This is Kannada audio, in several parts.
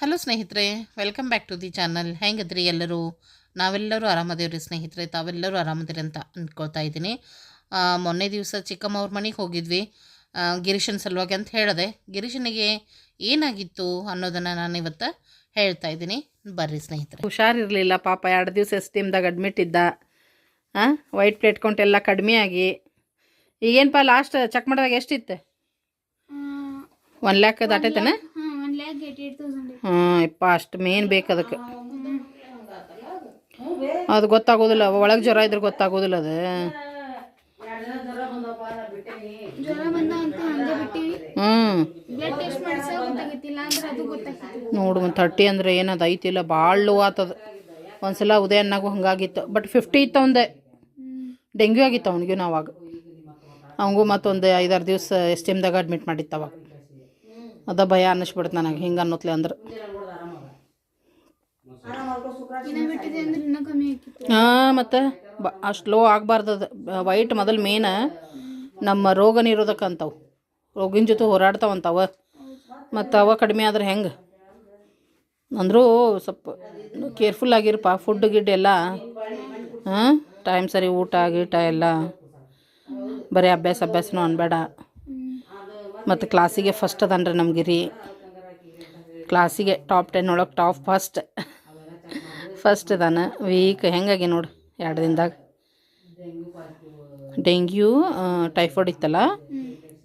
ಹಲೋ ಸ್ನೇಹಿತರೆ welcome back to the channel ಹೆಂಗದ್ರಿ ಎಲ್ಲರೂ? ನಾವೆಲ್ಲರೂ ಆರಾಮದೇವ್ರಿ ಸ್ನೇಹಿತರೆ ತಾವೆಲ್ಲರೂ ಆರಾಮದಿರಿ ಅಂತ ಅಂದ್ಕೊಳ್ತಾ ಇದ್ದೀನಿ. ಮೊನ್ನೆ ದಿವಸ ಚಿಕ್ಕಮ್ಮವ್ರ ಮನೆಗೆ ಹೋಗಿದ್ವಿ. ಗಿರೀಶನ್ ಸಲುವಾಗಿ ಅಂತ ಹೇಳಿದೆ ಗಿರೀಶನಿಗೆ ಏನಾಗಿತ್ತು ಅನ್ನೋದನ್ನು ನಾನು ಇವತ್ತು ಹೇಳ್ತಾ ಇದ್ದೀನಿ. ಬರ್ರಿ ಸ್ನೇಹಿತರೆ. ಹುಷಾರಿರಲಿಲ್ಲ ಪಾಪ ಎರಡು ದಿವಸ ಎಸ್ ಟಿಮ್ದಾಗ ಅಡ್ಮಿಟ್ ಇದ್ದ. ಹಾಂ ವೈಟ್ ಪ್ಲೇಟ್ ಕೌಂಟ್ ಎಲ್ಲ ಕಡಿಮೆ ಆಗಿ. ಈಗೇನಪ್ಪ ಲಾಸ್ಟ್ ಚೆಕ್ ಮಾಡಿದಾಗ ಎಷ್ಟಿತ್ತು ಒನ್ ಲ್ಯಾಕ್ ದಾಟೈತೇನ ಹಾಂ one lakh eighty eight thousand ಹಾಂ ಇಪ್ಪ ಅಷ್ಟು ಮೇನ್ ಬೇಕು ಅದಕ್ಕೆ. ಅದು ಗೊತ್ತಾಗೋದಿಲ್ಲ ಒಳಗೆ ಜ್ವರ ಇದ್ರೆ ಗೊತ್ತಾಗೋದಿಲ್ಲ ಅದು. ಹ್ಞೂ ನೋಡು ಒಂದು ತರ್ಟಿ ಅಂದ್ರೆ ಏನದು ಐತಿಲ್ಲ ಭಾಳ ಲೋ ಆತದ. ಒಂದ್ಸಲ ಉದಯನ್ನಾಗೂ ಹಂಗಾಗಿತ್ತು. ಬಟ್ ಫಿಫ್ಟಿ ಇತ್ತು ಅವಂದೆ. ಡೆಂಗ್ಯೂ ಆಗಿತ್ತು ಅವನಿಗೂ ನಾವಾಗ. ಅವಂಗೂ ಮತ್ತೊಂದು ಐದಾರು ದಿವಸ ಎಸ್ ಟೈಮ್ದಾಗ ಅಡ್ಮಿಟ್ ಮಾಡಿತ್ತು ಅವಾಗ. ಅದ ಭಯ ಅನ್ನಿಸ್ಬಿಡ್ತು ನನಗೆ. ಹಿಂಗೆ ಅನ್ನೋತ್ಲೆ ಅಂದ್ರೆ. ಹಾಂ ಮತ್ತು ಬ ಅಷ್ಟು ಲೋ ಆಗಬಾರ್ದು ಅದು. ವೈಟ್ ಮೊದಲು ಮೇನ ನಮ್ಮ ರೋಗ ನಿರೋಧಕ ಅಂತವು. ರೋಗಿನ ಜೊತೆ ಹೋರಾಡ್ತಾವಂತವ ಮತ್ತು ಅವ ಕಡಿಮೆ ಆದ್ರೆ ಹೆಂಗೆ? ಅಂದರೂ ಸ್ವಲ್ಪ ಕೇರ್ಫುಲ್ ಆಗಿರಪ್ಪ. ಫುಡ್ ಗಿಡ್ ಎಲ್ಲ ಹಾಂ ಟೈಮ್ ಸರಿ ಊಟ ಗೀಟ ಎಲ್ಲ ಬರೀ ಅಭ್ಯಾಸ ಅಭ್ಯಾಸನೂ ಅನ್ಬೇಡ. ಮತ್ತು ಕ್ಲಾಸಿಗೆ ಫಸ್ಟ್ ಅದನ್ರಿ ನಮಗೆ ರೀ. ಕ್ಲಾಸಿಗೆ ಟಾಪ್ ಟೆನ್ ಒಳಗೆ ಟಾಪ್ ಫಸ್ಟ್ ಫಸ್ಟ್ ಇದಾನೆ. ವೀಕ್ ಹೆಂಗಾಗಿ ನೋಡು ಎರಡು ದಿನದಾಗ. ಡೆಂಗ್ಯೂ ಟೈಫಾಯ್ಡ್ ಇತ್ತಲ್ಲ?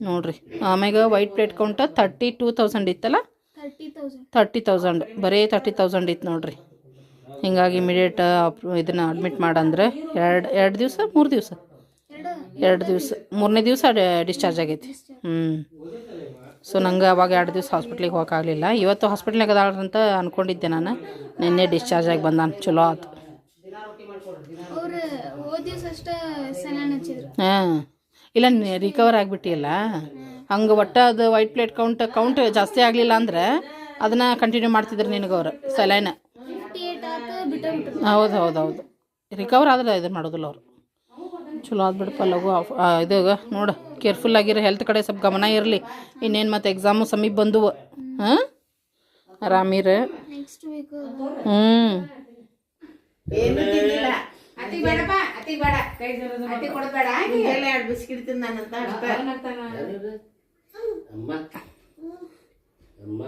ನೋಡ್ರಿ. ಆಮ್ಯಾಗ white plate count thirty two thousand ಇತ್ತಲ್ಲ? ತರ್ಟಿ ತೌಸಂಡ್ ತರ್ಟಿ ತೌಸಂಡ್ ಬರೀ ತರ್ಟಿ ತೌಸಂಡ್ ಇತ್ತು ನೋಡ್ರಿ. ಹಿಂಗಾಗಿ ಇಮಿಡಿಯೇಟ್ ಇದನ್ನ ಅಡ್ಮಿಟ್ ಮಾಡಂದ್ರೆ ಎರಡು ಎರಡು ದಿವಸ ಮೂರು ದಿವಸ. ಎರಡು ದಿವಸ ಮೂರನೇ ದಿವಸ ಡಿಸ್ಚಾರ್ಜ್ ಆಗೈತಿ. ಹ್ಞೂ ಸೊ ನಂಗೆ ಅವಾಗ ಎರಡು ದಿವಸ ಹಾಸ್ಪಿಟ್ಲಿಗೆ ಹೋಗೋಕ್ಕಾಗಲಿಲ್ಲ ಇವತ್ತು ಹಾಸ್ಪಿಟ್ಲಿಗೆ ಅದಾಳ್ರಂತ ಅಂತ ಅಂದ್ಕೊಂಡಿದ್ದೆ ನಾನು. ನಿನ್ನೆ ಡಿಸ್ಚಾರ್ಜ್ ಆಗಿ ಬಂದಾನ. ಚಲೋ ಆಯ್ತು ಹಾಂ. ಇಲ್ಲ ರಿಕವರ್ ಆಗಿಬಿಟ್ಟಿಲ್ಲ ಹಂಗೆ ಒಟ್ಟು ಅದು ವೈಟ್ ಪ್ಲೇಟ್ ಕೌಂಟ್ ಕೌಂಟ್ ಜಾಸ್ತಿ ಆಗಲಿಲ್ಲ ಅಂದ್ರೆ ಅದನ್ನು ಕಂಟಿನ್ಯೂ ಮಾಡ್ತಿದ್ರು ನಿನಗೆ ಅವ್ರು ಸಲೈನ ಹೌದು ಹೌದು ಹೌದು. ರಿಕವರ್ ಆದ್ರೆ ಇದು ಮಾಡೋದಿಲ್ಲ ಅವರು. ಚಲೋ ಆದ್ಬಿಡಪ್ಪ ಲಘು ಆಫ್ ಇದು ನೋಡು ಕೇರ್ಫುಲ್ ಆಗಿರೋ ಹೆಲ್ತ್ ಕಡೆ ಸ್ವಲ್ಪ ಗಮನ ಇರಲಿ. ಇನ್ನೇನು ಮತ್ತೆ ಎಕ್ಸಾಮು ಸಮೀಪ ಬಂದುವು. ಹಾಂ? ಆರಾಮಿರ ನೆಕ್ಸ್ಟ್ ವೀಕ್ ಹ್ಞೂ ಅವ್ ಮನಿ ಅತಿ ಬೇಡಪ್ಪ ಅತಿ ಬೇಡ. ಅತಿ ಕೊಡಬೇಡ. ಎಲ್ಲ ಎರಡು ಬಿಸ್ಕಿಟ್ ತಿಂದಾನಂತ ಅಷ್ಟ. ಅಮ್ಮ. ಅಮ್ಮ.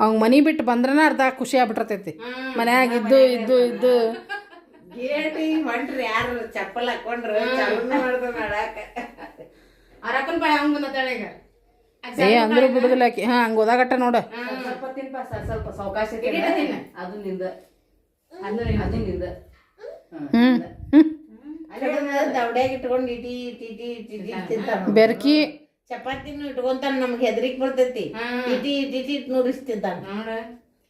ಅವ್ನ ಮನೆ ಬಿಟ್ಟು ಬಂದ್ರನ ಅರ್ಧ ಖುಷಿ ಆಗ್ಬಿಟ್ಟಿರ್ತೈತಿ. ಮನ್ಯಾಗ ಇದ್ದು ಇದ್ದು ಇದ್ದು. ಗೇಟ್ ಹೊಂಟ್ರಿ ಯಾರು ಚಪ್ಪಲ್ ಹಾಕೊಂಡ್ರ ಚಾಲೂನ ಮಾಡ್ದ ಮಾಡಾಕ ಅರಕನ್ ಬಾಯ್ ಹಂಗ ಬಂದ ಈಗ? ಏ ಅಂದ್ರೂ ಬಿಡುದಿಲ್ಲ ಆಕಿ. ಹಾ ಹಂಗೆ ಓದಾಗಟ್ಟ ನೋಡು. ಸ್ವಲ್ಪ ತಿನ್ಪ ಸ- ಸ್ವಲ್ಪ ಸಾವಕಾಶ ಅದು ನಿಂದ. ಅದು ಅದು ನಿಂದ. ಹ್ಞೂ ಹ್ಞೂ ದವಡ್ಯಾಗ ಇಟ್ಕೊಂಡು ಇಟಿ ಇಟಿ ಇಟಿ ತಿಂತಾನ. ಬೆರ್ಕಿ. ಚಪಾತಿನೂ ಇಟ್ಕೊಂತಾನ ನಮ್ಗೆ ಹೆದರಿಕ್ ಬರ್ತೈತಿ. ಇಟಿ ಇಟಿ ನುಡಿಸ್ತಿಂತಾನ ನೋಡ.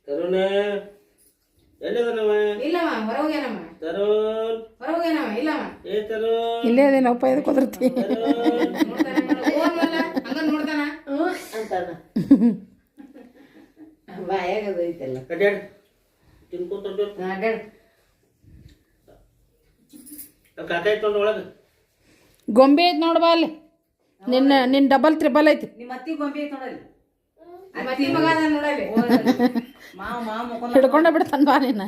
ತರುಣ ಎಲ್ಲಿದನವ ತರುಣ್ ಹೊರಗೋಗ್ಯಾನವ ಇಲ್ಲಮ್ಮ ಏ ತರುಣ್ ಇಲ್ಲೇ ಅದೇನಪ್ಪ ಇದಕ್ಕೆ ಕುದಿರ್ತಿ ನೋಡ್ತಾನ ಓದ್ವಲ್ಲ ಹಂಗ ನೋಡ್ತಾನ? ಹ್ಞೂ ಅಂತಾನ. ಬಾಯಾಗ ಅದು ಐತಲ್ಲ. ಕಡ್ಯಾಡ್ ತಿನ್ಕೊಂತ ಅಡ್ಡಾಡ್ ಕಾಕ ಇಟ್ಕೊಂಡು ಒಳಗೆ. ಗೊಂಬೆ ಐತೆ ನೋಡ್ಬಾ ಅಲ್ಲಿ. ನಿನ್ನ ನಿನ್ನ ಡಬಲ್ ತ್ರಿಬಲ್ ಐತಿ. ನಿಮ್ಮ ಅತ್ತಿ ಗೊಂಬೆ ಐತ್ ನೋಡಲ್ಲಿ ಹಿಡ್ಕೊಂಡ ಬಿಡ್ತಾನ ಬಾ ನೀನ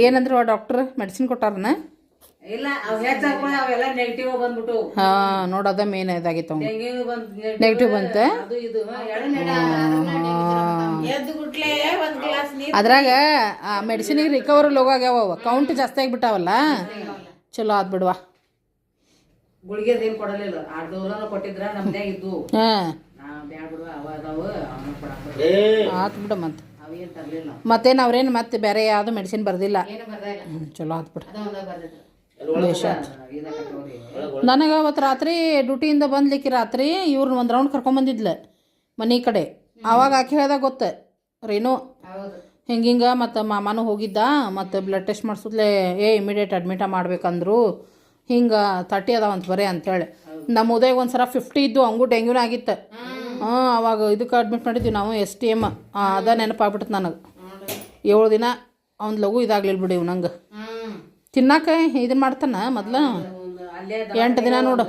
ಏನಂದ್ರು ಡಾಕ್ಟರ್ ಮೆಡಿಸಿನ್ ಕೊಟ್ಟಾರನ? ಇಲ್ಲ ಅವ್ ಹೆಚ್ಚ ಹಾಕೊಂಡ್ ಅವೆಲ್ಲ ನೆಗೆಟಿವ್ ಬಂದ್ಬಿಟ್ಟು. ಹಾಂ ನೋಡೋದ ಮೇನ್ ಇದಾಗಿತ್ತು ನೆಗೆಟಿವ್ ಬಂತ. ಅದು ಇದು. ಹಾ, ಎರಡು ಎದ್ದು ಗುಟ್ಲೆ ಒಂದ್ ಗ್ಲಾಸ್ ನೀರ್ ಅದ್ರಾಗ ಆ ಮೆಡಿಸಿನಿಗೆ ರಿಕವರ್ ಲೋಗ ಆಗ್ಯಾವ ಕೌಂಟ್ ಜಾಸ್ತಿ ಆಗಿಬಿಟ್ಟಾವಲ್ಲ? ಚಲೋ ಆದ್ ಬಿಡ್ವಾ. ಗುಳಿಗೆ ಏನ್ ಕೊಡಲಿಲ್ಲ ಅರ್ಧವ್ರನ್ನ ಕೊಟ್ಟಿದ್ರ ನಮ್ದೇ ಇದ್ದು. ಹಾಂ. ನಾ ಬ್ಯಾಡ ಬಿಡುವ ಅವ ಅದಾವ ಅವನ ಕೊಡಾಕ ಏ. ಆತ್ ಬಿಡು ಮತ್ತೆ ಅವೇನ್ ತರ್ಲಿಲ್ಲ. ಮತ್ತೇನು ಅವ್ರೇನು ಮತ್ತೆ ಬೇರೆ ಯಾವ್ದು ಮೆಡಿಸಿನ್ ಬರ್ದಿಲ್ಲ? ಏನು ಬರ್ದ ಇಲ್ಲ. ಚಲೋ ಆತ್ ಬಿಡು. ನನಗೆ ಅವತ್ತು ರಾತ್ರಿ ಡ್ಯೂಟಿಯಿಂದ ಬಂದ್ಲಿಕ್ಕೆ ರಾತ್ರಿ ಇವ್ರನ್ನ ಒಂದು ರೌಂಡ್ ಕರ್ಕೊಂಬಂದಿದ್ಲು ಮನೆ ಕಡೆ. ಅವಾಗ ಆಕೆ ಹೇಳ್ದಾಗ ಗೊತ್ತ ರೇನು ಹೌದು. ಹಿಂಗಿಂಗೆ ಮತ್ತು ಮಾಮನೂ ಹೋಗಿದ್ದ ಮತ್ತು ಬ್ಲಡ್ ಟೆಸ್ಟ್ ಮಾಡಿಸಿದ್ಲೆ ಏ ಇಮಿಡಿಯೇಟ್ ಅಡ್ಮಿಟ ಮಾಡ್ಬೇಕಂದ್ರು. ಹಿಂಗೆ ತರ್ಟಿ ಅದಾವಂತ ಬರೀ ಅಂತೇಳಿ. ನಮ್ಮ ಉದಯ ಒಂದು ಸಲ ಫಿಫ್ಟಿ ಇದ್ದು ಹಂಗೂ ಡೆಂಗ್ಯೂನ ಆಗಿತ್ತು. ಹಾಂ ಅವಾಗ ಇದಕ್ಕೆ ಅಡ್ಮಿಟ್ ಮಾಡಿದ್ವಿ ನಾವು ಎಸ್ ಟಿ ಎಂ ಅದ ನೆನಪಾಗ್ಬಿಟ್ಟು ನನಗೆ. ಏಳು ದಿನ ಅವ್ನ ಲಘು ಇದಾಗ್ಲಿಲ್ಲ ಬಿಡಿ ನಂಗೆ. ತಿನ್ನಾಕ ಇದನ್ನ ಮಾಡ್ತಾನ ಮೊದ್ಲು? ಎಂಟು ದಿನ ನೋಡು.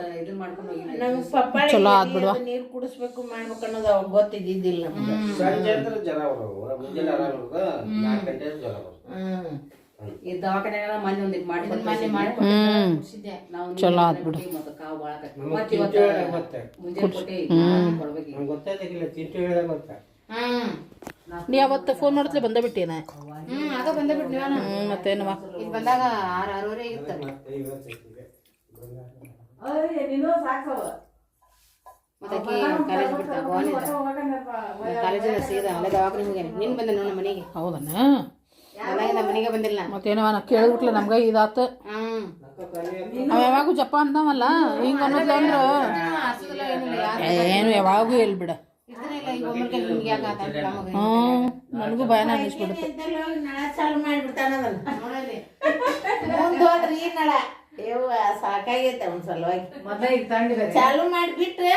ಚಲೋ ಆದ್ಬಿಡುವ ನೀರು ನೀರ್ ಕುಡಿಸ್ಬೇಕು ಮಾಡ್ಬೇಕು ಅನ್ನೋದು ಅವಾಗ ಗೊತ್ತಿದ್ದಿದ್ದಿಲ್ಲ ಈ ದವಾಖಾನ್ಯಾಗ ಮೊನ್ನೆ ಒಂದಿಟ್ ಮಾಡಿ ನಾವು ಚಲೋ ಆತ್ ಬಿಡು. ಮತ್ತೆ ಕಾವು ಭಾಳ ಮತ್ತೆ ಚಿಂತೆ ಇವತ್ತು ಹೇಳಿದಾಗ ಗೊತ್ತೆ. ಮುಂಜಾನೆ ಕೊಟ್ಟೆ ಕೊಡ್ಬೇಕು ಗೊತ್ತಾಗಿಲ್ಲ ಚಿಂತೆ ಹೇಳಿದಾಗ ಗೊತ್ತಾ. ಹ್ಮ್. ನೀ ಅವತ್ತು ಫೋನ್ ಮಾಡಿದ್ಲೆ ಬಂದ ಬಿಟ್ಟೇನ ಹ್ಮ್ ಬಂದ ಬಿಟ್ಟು ಮತ್ತೇನವ ಇಲ್ಲಿ ಬಂದಾಗ ಆರು ಆರೂವರೆ ಆಗಿತ್ತು ಮತ್ತೆ ಕಾಲೇಜ್ ಬಿಡ್ತಾ ಕಾಲೇಜಿಂದ ಸೀದಾ ಅಲ್ಲೇ ದವಾಖಾನೆ ಹೋಗ್ಯಾನ. ನಿನ್ ಬಂದ ನೋಡ ಮನೆಗೆ. ಹೌದನ? ಮನೆಗೆ ಬಂದಿಲ್ಲ ಮತ್ತೇನವ ನಾ ಕೇಳಿಬಿಟ್ಲೆ ನಮ್ಗೆ ಇದಾತ. ಹ್ಮ್. ಅವ ಯಾವಾಗೂ ಜಪ ಅಂದವಲ್ಲ ಹಿಂಗ ಅನ್ನೋದು ಅಂದ್ರ. ಏನು ಯಾವಾಗೂ ಹೇಳ್ಬಿಡ. ಇರ್ತಾನೆ ಇಲ್ಲ ಈಗ ಒಮ್ಮೆ ನಿಮ್ಗೆ ಯಾಕೆ ಆತ? ನಮಗೆ ಹ್ಞೂ ನನಗೂ ಭಯನ ಅನ್ನಿಸ್ಬಿಡುತ್ತೆ. ಸಾಕಾಗೈತೆ ಒಂದ್ ಸಲುವಾಗಿ. ಚಾಲು ಮಾಡಿಬಿಟ್ರೆ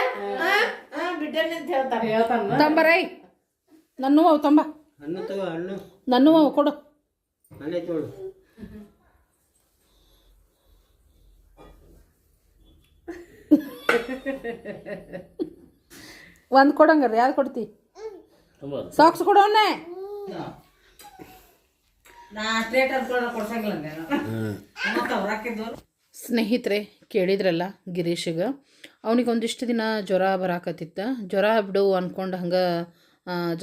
ಬಿಟ್ಟನೆ ಅಂತ ಹೇಳ್ತಾನೆ. ಹೇಳ್ತಾನ. ತಂಬರೈ ನನ್ನೂ ಅವು ತಂಬ. ನನ್ನೂ ಅವು ಕೊಡು. ಹಣ್ಣೆ ತೋಳು. ಒಂದು ಕೊಡಂಗಾರ ಯಾವ್ದು ಕೊಡ್ತಿ? ತುಂಬ ಸಾಕ್ಸ್ ಕೊಡೋನೆ ಸ್ನೇಹಿತರೆ ಕೇಳಿದ್ರಲ್ಲ ಗಿರೀಶಿಗೆ. ಅವನಿಗೆ ಒಂದಿಷ್ಟು ದಿನ ಜ್ವರ ಬರಾಕತ್ತಿತ್ತ. ಜ್ವರ ಬಿಡು ಅನ್ಕೊಂಡು ಹಂಗೆ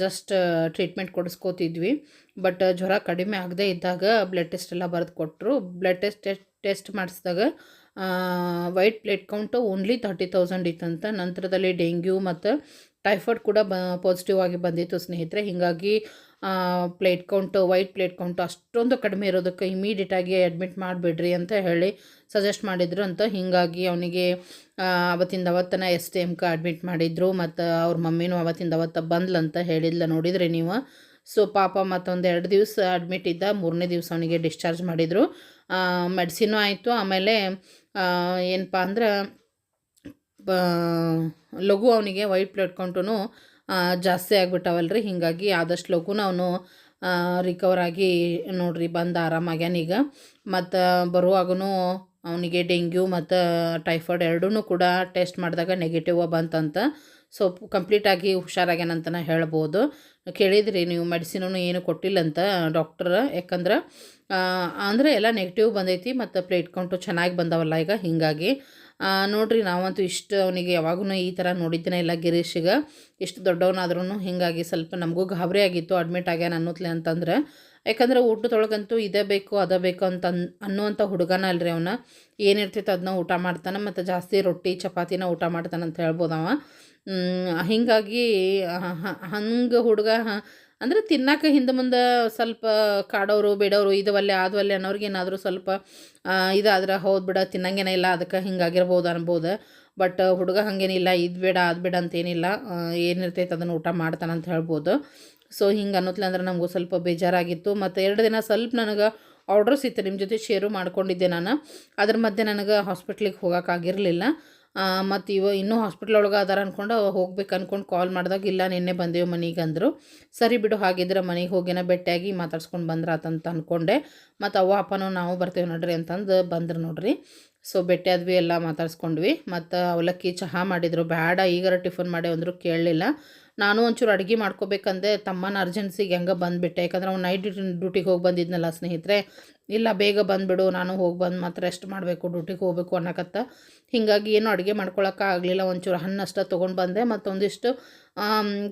ಜಸ್ಟ್ ಟ್ರೀಟ್ಮೆಂಟ್ ಕೊಡಿಸ್ಕೋತಿದ್ವಿ. ಬಟ್ ಜ್ವರ ಕಡಿಮೆ ಆಗದೇ ಇದ್ದಾಗ ಬ್ಲಡ್ ಟೆಸ್ಟ್ ಎಲ್ಲ ಬರೆದು ಕೊಟ್ಟರು ಬ್ಲಡ್ ಟೆಸ್ಟ್ ಟೆಸ್ಟ್ ಮಾಡಿಸಿದಾಗ white plate count only thirty thousand ಇತ್ತಂತ. ನಂತರದಲ್ಲಿ ಡೆಂಗ್ಯೂ ಮತ್ತು ಟೈಫಾಯ್ಡ್ ಕೂಡ ಬ ಪಾಸಿಟಿವ್ ಆಗಿ ಬಂದಿತ್ತು ಸ್ನೇಹಿತರೆ. ಹೀಗಾಗಿ plate count white plate count ಅಷ್ಟೊಂದು ಕಡಿಮೆ ಇರೋದಕ್ಕೆ ಇಮಿಡಿಯೇಟಾಗಿ ಅಡ್ಮಿಟ್ ಮಾಡಿಬಿಡ್ರಿ ಅಂತ ಹೇಳಿ ಸಜೆಸ್ಟ್ ಮಾಡಿದ್ರು ಅಂತ ಹೀಗಾಗಿ ಅವನಿಗೆ ಅವತ್ತಿಂದ ಅವತ್ತನ ಎಸ್ ಟಿ ಎಮ್ಗೆ ಅಡ್ಮಿಟ್ ಮಾಡಿದ್ರು ಮತ್ತು ಅವ್ರ ಮಮ್ಮಿನೂ ಅವತ್ತಿಂದ ಅವತ್ತ ಬಂದ್ಲಂತ ಹೇಳಿದ್ಲ ನೋಡಿದರೆ ನೀವು. ಸೊ ಪಾಪ ಮತ್ತೊಂದು ಎರಡು ದಿವಸ ಅಡ್ಮಿಟ್ ಇದ್ದ, ಮೂರನೇ ದಿವಸ ಅವನಿಗೆ ಡಿಸ್ಚಾರ್ಜ್ ಮಾಡಿದರು. ಮೆಡಿಸಿನೂ ಆಯಿತು, ಆಮೇಲೆ ಏನಪ್ಪ ಅಂದ್ರೆ ಲಘು ಅವನಿಗೆ ವೈಟ್ ಪ್ಲೇಟ್ ಕೌಂಟು ಜಾಸ್ತಿ ಆಗಿಬಿಟ್ಟವಲ್ರಿ. ಹೀಗಾಗಿ ಆದಷ್ಟು ಲಘುನ ಅವನು ರಿಕವರ್ ಆಗಿ ನೋಡ್ರಿ ಬಂದು ಆರಾಮಾಗ್ಯಾನ ಈಗ. ಮತ್ತು ಬರುವಾಗೂ ಅವನಿಗೆ ಡೆಂಗ್ಯೂ ಮತ್ತು, ಟೈಫಾಯ್ಡ್ ಎರಡೂ ಕೂಡ ಟೆಸ್ಟ್ ಮಾಡಿದಾಗ ನೆಗೆಟಿವ್ ಬಂತಂತ. ಸೊ ಕಂಪ್ಲೀಟಾಗಿ ಹುಷಾರಾಗ್ಯಾನಂತನ ಹೇಳ್ಬೋದು. ಕೇಳಿದ್ರಿ, ನೀವು ಮೆಡಿಸಿನೂ ಏನು ಕೊಟ್ಟಿಲ್ಲಂತ ಡಾಕ್ಟರ್ ಯಾಕಂದ್ರೆ ಅಂದರೆ ಎಲ್ಲ ನೆಗೆಟಿವ್ ಬಂದೈತಿ ಮತ್ತು ಪ್ಲೇಟ್ ಕೌಂಟು ಚೆನ್ನಾಗಿ ಬಂದವಲ್ಲ ಈಗ. ಹೀಗಾಗಿ ನೋಡ್ರಿ, ನಾವಂತೂ ಇಷ್ಟು ಅವನಿಗೆ ಯಾವಾಗೂ ಈ ಥರ ನೋಡಿದ್ದೇನೆ ಇಲ್ಲ ಗಿರೀಶಿಗೆ. ಇಷ್ಟು ದೊಡ್ಡವನಾದ್ರೂ ಹೀಗಾಗಿ ಸ್ವಲ್ಪ ನಮಗೂ ಗಾಬರಿ ಆಗಿತ್ತು ಅಡ್ಮಿಟ್ ಆಗ್ಯಾನ ಅನ್ನೋತ್ಲೆ ಅಂತಂದ್ರೆ. ಯಾಕಂದ್ರೆ ಊಟದೊಳಗಂತೂ ಇದೇ ಬೇಕು, ಅದೇ ಬೇಕು ಅಂತ ಅನ್, ಅನ್ನುವಂಥ ಹುಡುಗನ ಅಲ್ರಿ ಅವನ. ಏನಿರ್ತೈತೆ ಅದನ್ನ ಊಟ ಮಾಡ್ತಾನೆ, ಮತ್ತು ಜಾಸ್ತಿ ರೊಟ್ಟಿ, ಚಪಾತಿನ ಊಟ ಮಾಡ್ತಾನೆ ಅಂತ ಹೇಳ್ಬೋದು ಅವ ಹೀಗಾಗಿ ಹಂಗೆ ಹುಡುಗ ಅಂದರೆ ತಿನ್ನಕ್ಕೆ ಹಿಂದೆ ಮುಂದೆ ಸ್ವಲ್ಪ ಕಾಡೋರು, ಬಿಡೋರು ಇದು ಒಲ್ಲೆ ಅದು ಅನ್ನೋರಿಗೆ ಏನಾದರೂ ಸ್ವಲ್ಪ ಇದಾದ್ರೆ ಹೌದು ಬಿಡ, ತಿನ್ನಂಗೇನ ಇಲ್ಲ, ಅದಕ್ಕೆ ಹಿಂಗಾಗಿರ್ಬೋದು ಅನ್ಬೋದು. ಬಟ್ ಹುಡುಗ ಹಾಗೇನಿಲ್ಲ ಇದು ಬೇಡ, ಅದು ಬೇಡ ಅಂತೇನಿಲ್ಲ ಏನಿರ್ತೈತೆ ಅದನ್ನು ಊಟ ಮಾಡ್ತಾನೆ ಅಂತ ಹೇಳ್ಬೋದು. ಸೊ ಹಿಂಗೆ ಅನ್ನೋತ್ಲೆ ಅಂದ್ರೆ ನಮಗೂ ಸ್ವಲ್ಪ ಬೇಜಾರಾಗಿತ್ತು. ಮತ್ತು ಎರಡು ದಿನ ಸ್ವಲ್ಪ ನನಗೆ ಆರ್ಡರ್ಸ್ ಇತ್ತು ನಿಮ್ಮ ಜೊತೆ ಶೇರು ಮಾಡ್ಕೊಂಡಿದ್ದೆ ನಾನು. ಅದ್ರ ಮಧ್ಯೆ ನನಗೆ ಹಾಸ್ಪಿಟ್ಲಿಗೆ ಹೋಗೋಕ್ಕಾಗಿರಲಿಲ್ಲ ಮತ್ತು ಇವ ಇನ್ನೂ ಹಾಸ್ಪಿಟ್ಲ್ ಒಳಗೆ ಅದಾರ ಅಂದ್ಕೊಂಡು ಹೋಗ್ಬೇಕು ಅಂದ್ಕೊಂಡು ಕಾಲ್ ಮಾಡಿದಾಗ, ಇಲ್ಲ, ನಿನ್ನೆ ಬಂದೇವು ಮನೆಗೆ ಅಂದರು. ಸರಿ ಬಿಡು, ಹಾಗಿದ್ರೆ ಮನೆಗೆ ಹೋಗಿನ ಭೇಟಿಯಾಗಿ ಮಾತಾಡ್ಸ್ಕೊಂಡು ಬಂದ್ರಾತಂತ ಅಂದ್ಕೊಂಡೆ ಮತ್ತು ಅವ್ವ, ಅಪ್ಪನೂ ನಾವು ಬರ್ತೇವೆ ನೋಡ್ರಿ ಅಂತಂದು ಬಂದ್ರು ನೋಡ್ರಿ. ಸೊ ಬೆಟ್ಟಾದ್ವಿ ಎಲ್ಲ ಮಾತಾಡ್ಸ್ಕೊಂಡ್ವಿ. ಮತ್ತು ಅವಲಕ್ಕಿ ಚಹಾ ಮಾಡಿದರು. ಬೇಡ ಈಗಾರ ಟಿಫನ್ ಮಾಡಿ ಅಂದರು ಕೇಳಲಿಲ್ಲ. ನಾನು ಒಂಚೂರು ಅಡುಗೆ ಮಾಡ್ಕೋಬೇಕಂದೆ ತಮ್ಮನ ಅರ್ಜೆನ್ಸಿಗೆ ಹೆಂಗೆ ಬಂದುಬಿಟ್ಟೆ. ಯಾಕಂದ್ರೆ ಅವ್ನು ನೈಟ್ ಡ್ಯೂಟಿಗೆ ಹೋಗಿ ಬಂದಿದ್ನಲ್ಲ ಸ್ನೇಹಿತರೆ. ಇಲ್ಲ, ಬೇಗ ಬಂದುಬಿಡು, ನಾನು ಹೋಗಿ ಬಂದು ಮತ್ತೆ ರೆಸ್ಟ್ ಮಾಡಬೇಕು ಡ್ಯೂಟಿಗೆ ಹೋಗಬೇಕು ಅನ್ನಕತ್ತ. ಹೀಗಾಗಿ ಏನು ಅಡುಗೆ ಮಾಡ್ಕೊಳಕ್ಕೆ ಆಗಲಿಲ್ಲ ಒಂಚೂರು ಹಣ್ಣು ತೊಗೊಂಡು ಬಂದೆ. ಮತ್ತೊಂದಿಷ್ಟು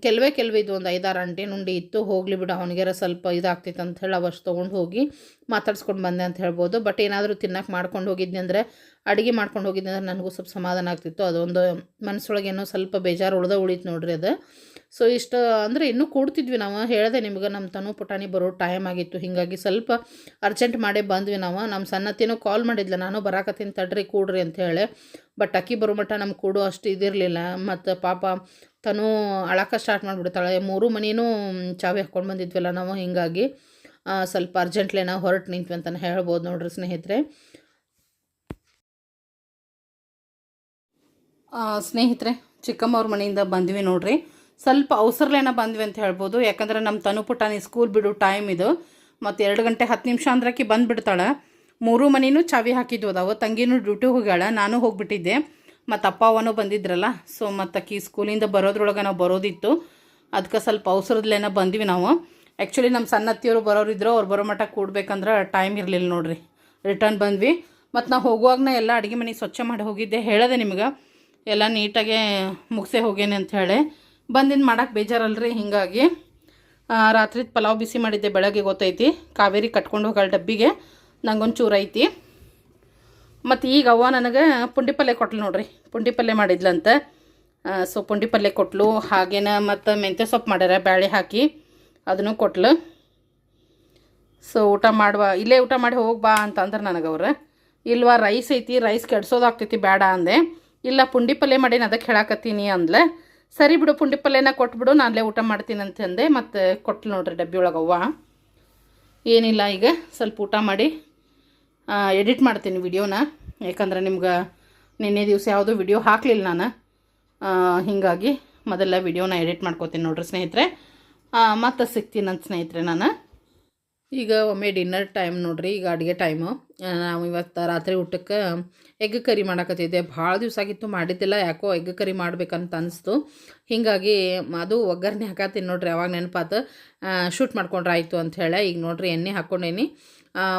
ಕೆಲವೇ ಕೆಲವೇ ಇದು ಒಂದು ಐದಾರು ಅಂಟೆ ನುಂಡಿ ಇತ್ತು, ಹೋಗಲಿ ಬಿಡು, ಅವನಿಗೆರ ಸ್ವಲ್ಪ ಇದಾಗ್ತಿತ್ತು ಅಂತ ಹೇಳಿ ಅವಷ್ಟು ತೊಗೊಂಡು ಹೋಗಿ ಮಾತಾಡ್ಸ್ಕೊಂಡು ಬಂದೆ ಅಂತ ಹೇಳ್ಬೋದು. ಬಟ್ ಏನಾದರೂ ತಿನ್ನಕ್ಕೆ ಮಾಡ್ಕೊಂಡು ಹೋಗಿದ್ದೆ ಅಂದರೆ, ಅಡುಗೆ ಮಾಡ್ಕೊಂಡು ಹೋಗಿದ್ದೆ ಅಂದರೆ ನನಗೂ ಸ್ವಲ್ಪ ಸಮಾಧಾನ ಆಗ್ತಿತ್ತು. ಅದೊಂದು ಮನಸ್ಸೊಳಗೇನೋ ಸ್ವಲ್ಪ ಬೇಜಾರು ಉಳ್ದ ಉಳಿತು ನೋಡ್ರಿ ಅದು. ಸೊ ಇಷ್ಟು ಅಂದರೆ ಇನ್ನೂ ಕೂಡ್ತಿದ್ವಿ ನಾವು. ಹೇಳಿದೆ ನಿಮ್ಗೆ ನಮ್ಮ ತನು ಪುಟಾಣಿ ಬರೋ ಟೈಮ್ ಆಗಿತ್ತು. ಹೀಗಾಗಿ ಸ್ವಲ್ಪ ಅರ್ಜೆಂಟ್ ಮಾಡೇ ಬಂದ್ವಿ ನಾವು. ನಮ್ಮ ಸನ್ನತಿನೂ ಕಾಲ್ ಮಾಡಿದ್ಲ. ನಾನು ಬರಾಕತ್ತೀನಿ ತಡ್ರಿ ಕೂಡ್ರಿ ಅಂತ ಹೇಳಿ. ಬಟ್ ಅಕ್ಕಿ ಬರೋ ಮಟ್ಟ ನಮ್ಮ ಕೂಡು ಅಷ್ಟು ಇದಿರಲಿಲ್ಲ. ಮತ್ತು ಪಾಪ ತನು ಅಳಕ ಸ್ಟಾರ್ಟ್ ಮಾಡಿಬಿಡ್ತಾಳೆ. ಮೂರು ಮನೇನೂ ಚಾವಿ ಹಾಕ್ಕೊಂಡು ಬಂದಿದ್ವಲ್ಲ ನಾವು. ಹೀಗಾಗಿ ಸ್ವಲ್ಪ ಅರ್ಜೆಂಟ್ಲೆ ನಾವು ಹೊರಟು ನಿಂತ್ವಿ ಅಂತ ಹೇಳ್ಬೋದು ನೋಡ್ರಿ ಸ್ನೇಹಿತರೆ. ಸ್ನೇಹಿತರೆ, ಚಿಕ್ಕಮ್ಮವ್ರ ಮನೆಯಿಂದ ಬಂದ್ವಿ ನೋಡ್ರಿ. ಸ್ವಲ್ಪ ಅವಸರಲೇನ ಬಂದ್ವಿ ಅಂತ ಹೇಳ್ಬೋದು. ಯಾಕಂದ್ರೆ ನಮ್ಮ ತನು ಪುಟಾಣಿ ಸ್ಕೂಲ್ ಬಿಡು ಟೈಮ್ ಇದು. ಮತ್ತು ಎರಡು ಗಂಟೆ ಹತ್ತು ನಿಮಿಷ ಅಂದ್ರಕ್ಕೆ ಬಂದುಬಿಡ್ತಾಳೆ. ಮೂರು ಮನೆಯೂ ಚಾವಿ ಹಾಕಿದ್ವು ಅದಾವ ತಂಗಿನೂ ಡ್ಯೂಟಿ ಹೋಗ್ಯಾಳ. ನಾನು ಹೋಗಿಬಿಟ್ಟಿದ್ದೆ. ಮತ್ತು ಅಪ್ಪ ಅವನೂ ಬಂದಿದ್ರಲ್ಲ. ಸೊ ಮತ್ತು ಅಕ್ಕಿ ಸ್ಕೂಲಿಂದ ಬರೋದ್ರೊಳಗೆ ನಾವು ಬರೋದಿತ್ತು. ಅದಕ್ಕೆ ಸ್ವಲ್ಪ ಅವಸರದಲ್ಲೇನ ಬಂದ್ವಿ ನಾವು. ಆ್ಯಕ್ಚುಲಿ ನಮ್ಮ ಸಣ್ಣತ್ತಿಯವರು ಬರೋರಿದ್ರು. ಅವ್ರು ಬರೋ ಮಟ್ಟ ಕೂಡ್ಬೇಕಂದ್ರೆ ಟೈಮ್ ಇರಲಿಲ್ಲ ನೋಡ್ರಿ. ರಿಟರ್ನ್ ಬಂದ್ವಿ. ಮತ್ತು ನಾವು ಹೋಗುವಾಗನ ಎಲ್ಲ ಅಡುಗೆ ಮನೆ ಸ್ವಚ್ಛ ಮಾಡಿ ಹೋಗಿದ್ದೆ. ಹೇಳದೆ ನಿಮ್ಗೆ. ಎಲ್ಲ ನೀಟಾಗೆ ಮುಗಿಸೇ ಹೋಗೇನೆ ಅಂತ ಹೇಳಿ. ಬಂದಿದ್ದು ಮಾಡೋಕ್ಕೆ ಬೇಜಾರಲ್ರಿ, ಹೀಗಾಗಿ ರಾತ್ರಿ ಪಲಾವ್ ಬಿಸಿ ಮಾಡಿದ್ದೆ, ಬೆಳಗ್ಗೆ ಗೊತ್ತೈತಿ. ಕಾವೇರಿ ಕಟ್ಕೊಂಡು ಹೋಗೋ ಡಬ್ಬಿಗೆ ನಂಗೊಂದು ಚೂರು ಐತಿ. ಮತ್ತು ಈಗ ಅವ್ವ ನನಗೆ ಪುಂಡಿ ಪಲ್ಯ ಕೊಟ್ಲು ನೋಡ್ರಿ. ಪುಂಡಿ ಪಲ್ಯ ಮಾಡಿದ್ಲಂತ. ಸೊ ಪುಂಡಿ ಪಲ್ಯ ಕೊಟ್ಲು, ಹಾಗೇನ ಮತ್ತು ಮೆಂತ್ಯ ಸೊಪ್ಪು ಮಾಡ್ಯಾರ, ಬ್ಯಾಳೆ ಹಾಕಿ ಅದನ್ನು ಕೊಟ್ಲು. ಸೊ ಊಟ ಮಾಡುವ, ಇಲ್ಲೇ ಊಟ ಮಾಡಿ ಹೋಗಿ ಬಾ ಅಂತಂದ್ರೆ ನನಗೆ ಅವ್ರು. ಇಲ್ವಾ, ರೈಸ್ ಐತಿ, ರೈಸ್ ಕೆಡ್ಸೋದಾಗ್ತೈತಿ ಬೇಡ ಅಂದೆ. ಇಲ್ಲ, ಪುಂಡಿ ಪಲ್ಯ ಮಾಡೀನಿ ಅದಕ್ಕೆ ಹೇಳಾಕತ್ತೀನಿ ಅಂದ್ಲೆ. ಸರಿ ಬಿಡು, ಪುಂಡಿ ಪಲ್ಯನ ಕೊಟ್ಬಿಡು ನಾನು ಅಲ್ಲೇ ಊಟ ಮಾಡ್ತೀನಿ ಅಂತಂದೆ. ಮತ್ತು ಕೊಟ್ಲು ನೋಡ್ರಿ ಡಬ್ಬಿ ಒಳಗವ್ವ ಏನಿಲ್ಲ ಈಗ, ಸ್ವಲ್ಪ ಊಟ ಮಾಡಿ ಎಡಿಟ್ ಮಾಡ್ತೀನಿ ವಿಡಿಯೋನ. ಯಾಕಂದ್ರೆ ನಿಮ್ಗೆ ನಿನ್ನೆ ದಿವಸ ಯಾವುದೂ ವಿಡಿಯೋ ಹಾಕಲಿಲ್ಲ ನಾನು. ಹೀಗಾಗಿ ಮೊದಲ ವಿಡಿಯೋನ ಎಡಿಟ್ ಮಾಡ್ಕೋತೀನಿ ನೋಡ್ರಿ ಸ್ನೇಹಿತರೆ. ಮತ್ತು ಸಿಗ್ತೀನಿ ನನ್ನ ಸ್ನೇಹಿತರೆ ನಾನು. ಈಗ ಒಮ್ಮೆ ಡಿನ್ನರ್ ಟೈಮ್ ನೋಡ್ರಿ, ಈಗ ಅಡುಗೆ ಟೈಮು ನಾವು ಇವತ್ತು ರಾತ್ರಿ ಊಟಕ್ಕೆ ಎಗ್ ಕರಿ ಮಾಡಕತ್ತಿದ್ದೆ. ಭಾಳ ದಿವಸ ಆಗಿತ್ತು, ಮಾಡಿದ್ದಿಲ್ಲ. ಯಾಕೋ ಎಗ್ ಕರಿ ಮಾಡ್ಬೇಕಂತ ಅನಿಸ್ತು. ಹೀಗಾಗಿ ಅದು ಒಗ್ಗರಣೆ ಹಾಕತ್ತೀನಿ ನೋಡ್ರಿ, ಅವಾಗ ನೆನಪಾತು. ಶೂಟ್ ಮಾಡ್ಕೊಂಡ್ರೆ ಆಯಿತು ಅಂತ ಹೇಳಿ. ಈಗ ನೋಡ್ರಿ, ಎಣ್ಣೆ ಹಾಕ್ಕೊಂಡೇನಿ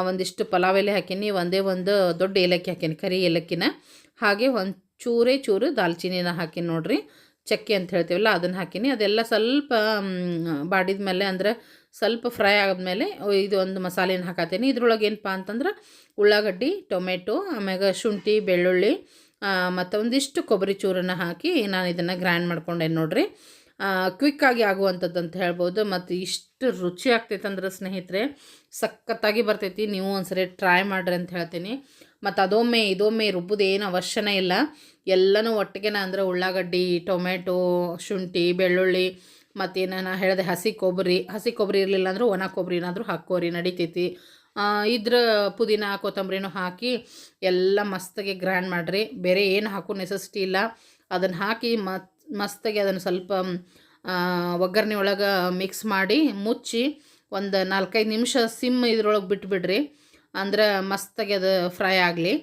ಒಂದಿಷ್ಟು ಪಲಾವ್ ಎಲೆ ಹಾಕೀನಿ. ಒಂದೇ ಒಂದು ದೊಡ್ಡ ಏಲಕ್ಕಿ ಹಾಕೀನಿ, ಕರಿ ಏಲಕ್ಕಿನ. ಹಾಗೆ ಒಂದು ಚೂರೇ ಚೂರು ದಾಲ್ಚಿನ್ನಿನ ಹಾಕೀನಿ ನೋಡ್ರಿ. ಚಕ್ಕೆ ಅಂತ ಹೇಳ್ತೀವಲ್ಲ, ಅದನ್ನು ಹಾಕೀನಿ. ಅದೆಲ್ಲ ಸ್ವಲ್ಪ ಬಾಡಿದ ಮೇಲೆ ಅಂದರೆ ಸ್ವಲ್ಪ ಫ್ರೈ ಆದಮೇಲೆ ಇದು ಒಂದು ಮಸಾಲೆನ ಹಾಕತ್ತೀನಿ. ಇದ್ರೊಳಗೆ ಏನಪ್ಪ ಅಂತಂದ್ರೆ ಉಳ್ಳಾಗಡ್ಡಿ, ಟೊಮೆಟೊ, ಆಮ್ಯಾಗ ಶುಂಠಿ, ಬೆಳ್ಳುಳ್ಳಿ ಮತ್ತು ಒಂದಿಷ್ಟು ಕೊಬ್ಬರಿ ಚೂರನ್ನು ಹಾಕಿ ನಾನು ಇದನ್ನು ಗ್ರೈಂಡ್ ಮಾಡ್ಕೊಂಡೇನು ನೋಡ್ರಿ. ಕ್ವಿಕ್ಕಾಗಿ ಆಗುವಂಥದ್ದು ಅಂತ ಹೇಳ್ಬೋದು. ಮತ್ತು ಇಷ್ಟು ರುಚಿ ಆಗ್ತೈತೆ ಅಂದ್ರೆ ಸ್ನೇಹಿತರೆ, ಸಖತ್ತಾಗಿ ಬರ್ತೈತಿ. ನೀವು ಒಂದ್ಸರಿ ಟ್ರೈ ಮಾಡ್ರಿ ಅಂತ ಹೇಳ್ತೀನಿ. ಮತ್ತು ಅದೊಮ್ಮೆ ಇದೊಮ್ಮೆ ರುಬ್ಬುದೇನು ಅವಶ್ಯನೇ ಇಲ್ಲ. ಎಲ್ಲನೂ ಒಟ್ಟಿಗೆನ ಅಂದ್ರೆ ಉಳ್ಳಾಗಡ್ಡಿ, ಟೊಮೆಟೊ, ಶುಂಠಿ, ಬೆಳ್ಳುಳ್ಳಿ ಮತ್ತೇನ ನಾ ಹೇಳಿದೆ ಹಸಿ ಕೊಬ್ಬರಿ ಹಸಿ ಕೊಬ್ಬರಿ ಇರಲಿಲ್ಲ ಅಂದ್ರೆ ಒಣ ಕೊಬ್ಬರಿ ಏನಾದರೂ ಹಾಕೋರಿ ನಡಿತೈತಿ. ಇದ್ರ ಪುದೀನ, ಕೊತ್ತಂಬರಿನೂ ಹಾಕಿ ಎಲ್ಲ ಮಸ್ತಾಗಿ ಗ್ರ್ಯಾಂಡ್ ಮಾಡಿರಿ. ಬೇರೆ ಏನು ಹಾಕೋ ನೆಸೆಸಿಟಿ ಇಲ್ಲ. ಅದನ್ನು ಹಾಕಿ ಮಸ್ತಾಗಿ ಅದನ್ನು ಸ್ವಲ್ಪ ಒಗ್ಗರಣೆ ಒಳಗೆ ಮಿಕ್ಸ್ ಮಾಡಿ ಮುಚ್ಚಿ ಒಂದು ನಾಲ್ಕೈದು ನಿಮಿಷ ಸಿಮ್ ಇದ್ರೊಳಗೆ ಬಿಟ್ಬಿಡ್ರಿ. ಅಂದ್ರೆ ಮಸ್ತಾಗಿ ಅದು ಫ್ರೈ ಆಗಲಿ.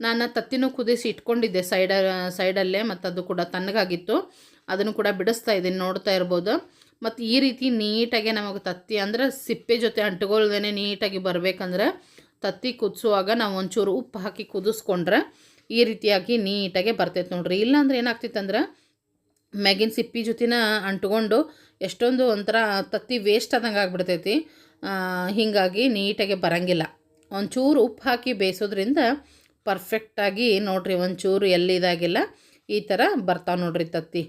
ನಾನು ತತ್ತಿನೂ ಕುದಿಸಿ ಇಟ್ಕೊಂಡಿದ್ದೆ ಸೈಡ, ಸೈಡಲ್ಲೇ ಮತ್ತು ಅದು ಕೂಡ ತಣ್ಣಗಾಗಿತ್ತು. ಅದನ್ನು ಕೂಡ ಬಿಡಿಸ್ತಾ ಇದ್ದೀನಿ, ನೋಡ್ತಾ ಇರ್ಬೋದು. ಮತ್ತು ಈ ರೀತಿ ನೀಟಾಗಿ ನಮಗೆ ತತ್ತಿ ಅಂದ್ರೆ ಸಿಪ್ಪೆ ಜೊತೆ ಅಂಟ್ಕೊಳ್ದೇ ನೀಟಾಗಿ ಬರಬೇಕಂದ್ರೆ ತತ್ತಿ ಕುದಿಸುವಾಗ ನಾವು ಒಂಚೂರು ಉಪ್ಪು ಹಾಕಿ ಕುದಿಸ್ಕೊಂಡ್ರೆ ಈ ರೀತಿಯಾಗಿ ನೀಟಾಗೆ ಬರ್ತೈತೆ ನೋಡ್ರಿ. ಇಲ್ಲಾಂದ್ರೆ ಏನಾಗ್ತಿತ್ತು ಅಂದ್ರೆ ಮ್ಯಾಗಿನ ಸಿಪ್ಪಿ ಜೊತೆನ ಅಂಟ್ಕೊಂಡು ಎಷ್ಟೊಂದು ಒಂಥರ ತತ್ತಿ ವೇಸ್ಟ್ ಆದಂಗೆ ಆಗ್ಬಿಡ್ತೈತಿ. ಹೀಗಾಗಿ ನೀಟಾಗೆ ಬರಂಗಿಲ್ಲ. ಒಂಚೂರು ಉಪ್ಪು ಹಾಕಿ ಬೇಯಿಸೋದ್ರಿಂದ ಪರ್ಫೆಕ್ಟಾಗಿ ನೋಡ್ರಿ ಒಂಚೂರು ಎಲ್ಲಿ ಇದಾಗಿಲ್ಲ ಈ ಥರ ಬರ್ತಾವೆ ನೋಡ್ರಿ ತತ್ತಿ.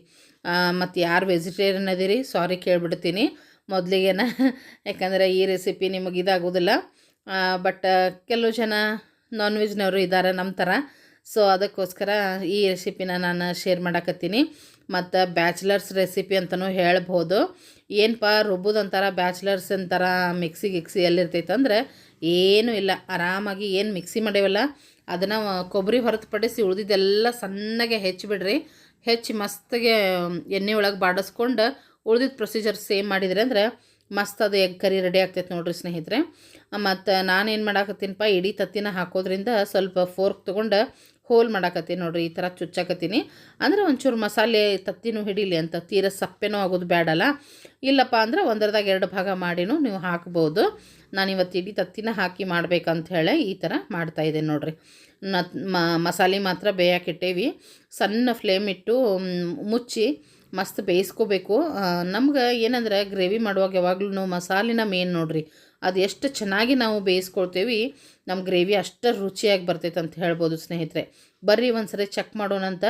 ಮತ್ತು ಯಾರು ವೆಜಿಟೇರಿಯನ್ ಅದೀರಿ? ಸಾರಿ ಕೇಳಿಬಿಡ್ತೀನಿ. ಮೊದಲಿಗೆನ ಯಾಕಂದರೆ ಈ ರೆಸಿಪಿ ನಿಮಗೆ ಇದಾಗೋದಿಲ್ಲ. ಬಟ್ ಕೆಲವು ಜನ ನಾನ್ ವೆಜ್ನವರು ಇದ್ದಾರೆ ನಮ್ಮ ಥರ. ಸೊ ಅದಕ್ಕೋಸ್ಕರ ಈ ರೆಸಿಪಿನ ನಾನು ಶೇರ್ ಮಾಡಕತ್ತೀನಿ. ಮತ್ತು ಬ್ಯಾಚುಲರ್ಸ್ ರೆಸಿಪಿ ಅಂತಲೂ ಹೇಳ್ಬೋದು. ಏನಪ್ಪ ರುಬ್ಬೋದು ಅಂತಾರ ಬ್ಯಾಚುಲರ್ಸ್ ಅಂತಾರ ಮಿಕ್ಸಿ ಗಿಕ್ಸಿ ಎಲ್ಲಿರ್ತೈತೆ ಅಂದರೆ ಏನೂ ಇಲ್ಲ. ಆರಾಮಾಗಿ ಏನು ಮಿಕ್ಸಿ ಮಾಡೇವಲ್ಲ, ಅದನ್ನು ಕೊಬ್ಬರಿ ಹೊರತುಪಡಿಸಿ ಉಳಿದಿದ್ದೆಲ್ಲ ಸಣ್ಣಗೆ ಹೆಚ್ಚಿಬಿಡ್ರಿ ಹೆಚ್ಚಿ ಮಸ್ತಿಗೆ ಎಣ್ಣೆ ಒಳಗೆ ಬಾಡಿಸ್ಕೊಂಡು ಉಳ್ದಿದ್ದ ಪ್ರೊಸೀಜರ್ ಸೇಮ್ ಮಾಡಿದ್ರೆ ಅಂದ್ರೆ ಮಸ್ತ್ ಅದು ಎಗ್ ಕರಿ ರೆಡಿ ಆಗ್ತೈತೆ ನೋಡ್ರಿ ಸ್ನೇಹಿತರೆ. ಮತ್ತು ನಾನೇನು ಮಾಡಾಕತ್ತೀನಪ್ಪ ಇಡೀ ತತ್ತಿನ ಹಾಕೋದ್ರಿಂದ ಸ್ವಲ್ಪ ಫೋರ್ಕ್ ತೊಗೊಂಡು ಹೋಲ್ ಮಾಡಾಕತ್ತೀನಿ ನೋಡ್ರಿ, ಈ ಥರ ಚುಚ್ಚಾಕತ್ತೀನಿ. ಅಂದರೆ ಒಂಚೂರು ಮಸಾಲೆ ತತ್ತಿನೂ ಹಿಡೀಲಿ, ಅಂತ ತೀರ ಸಪ್ಪೆನೂ ಆಗೋದು ಬೇಡಲ್ಲ ಇಲ್ಲಪ್ಪ ಅಂದ್ರೆ ಒಂದರದಾಗ ಎರಡು ಭಾಗ ಮಾಡಿನೂ ನೀವು ಹಾಕ್ಬೋದು. ನಾನು ಇವತ್ತು ಇಡೀ ತತ್ತಿನ ಹಾಕಿ ಮಾಡಬೇಕಂತ ಹೇಳಿ ಈ ಥರ ಮಾಡ್ತಾಯಿದ್ದೆ ನೋಡ್ರಿ. ಮಸಾಲೆ ಮಾತ್ರ ಬೇಯಕ್ಕಿಟ್ಟೇವಿ ಸಣ್ಣ ಫ್ಲೇಮ್ ಇಟ್ಟು ಮುಚ್ಚಿ ಮಸ್ತ್ ಬೇಯಿಸ್ಕೋಬೇಕು. ನಮ್ಗೆ ಏನಂದ್ರೆ ಗ್ರೇವಿ ಮಾಡುವಾಗ ಯಾವಾಗಲೂ ಮಸಾಲಿನ ಮೇನ್ ನೋಡ್ರಿ. ಅದು ಎಷ್ಟು ಚೆನ್ನಾಗಿ ನಾವು ಬೇಯಿಸ್ಕೊಳ್ತೇವಿ ನಮ್ಮ ಗ್ರೇವಿ ಅಷ್ಟು ರುಚಿಯಾಗಿ ಬರ್ತೈತೆ ಅಂತ ಹೇಳ್ಬೋದು ಸ್ನೇಹಿತರೆ. ಬರ್ರಿ ಒಂದ್ಸರಿ ಚೆಕ್ ಮಾಡೋಣ ಅಂತ.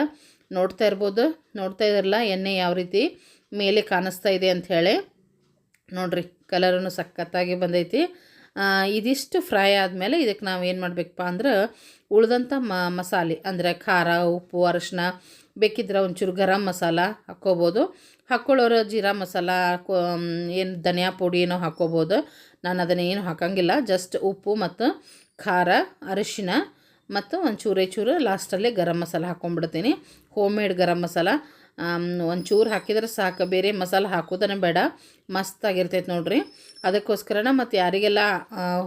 ನೋಡ್ತಾ ಇರ್ಬೋದು, ನೋಡ್ತಾ ಇದ್ರಲ್ಲ ಎಣ್ಣೆ ಯಾವ ರೀತಿ ಮೇಲೆ ಕಾಣಿಸ್ತಾ ಇದೆ ಅಂತ ಹೇಳಿ. ನೋಡ್ರಿ ಕಲರೂ ಸಖತ್ತಾಗಿ ಬಂದೈತಿ. ಇದಿಷ್ಟು ಫ್ರೈ ಆದಮೇಲೆ ಇದಕ್ಕೆ ನಾವು ಏನು ಮಾಡಬೇಕಪ್ಪ ಅಂದ್ರೆ ಉಳ್ದಂಥ ಮಸಾಲೆ, ಅಂದರೆ ಖಾರ, ಉಪ್ಪು, ಅರಶಿನ, ಬೇಕಿದ್ರೆ ಒಂಚೂರು ಗರಂ ಮಸಾಲ ಹಾಕ್ಕೋಬೋದು. ಹಾಕ್ಕೊಳ್ಳೋರು ಜೀರಾ ಮಸಾಲ ಏನು ಧನಿಯಾ ಪುಡಿ ಏನೋ ಹಾಕ್ಕೋಬೋದು. ನಾನು ಅದನ್ನು ಏನು ಹಾಕಂಗಿಲ್ಲ ಜಸ್ಟ್ ಉಪ್ಪು ಮತ್ತು ಖಾರ, ಅರಿಶಿನ ಮತ್ತು ಒಂದು ಚೂರೇ ಚೂರು ಲಾಸ್ಟಲ್ಲೇ garam masala ಹಾಕ್ಕೊಂಡ್ಬಿಡ್ತೀನಿ. Home made garam masala. ಒಂದು ಚೂರು ಹಾಕಿದ್ರೆ ಸಾಕು. ಬೇರೆ ಮಸಾಲ ಹಾಕೋದನೇ ಬೇಡ. ಮಸ್ತಾಗಿರ್ತೈತೆ ನೋಡಿರಿ. ಅದಕ್ಕೋಸ್ಕರನ ಮತ್ತು ಯಾರಿಗೆಲ್ಲ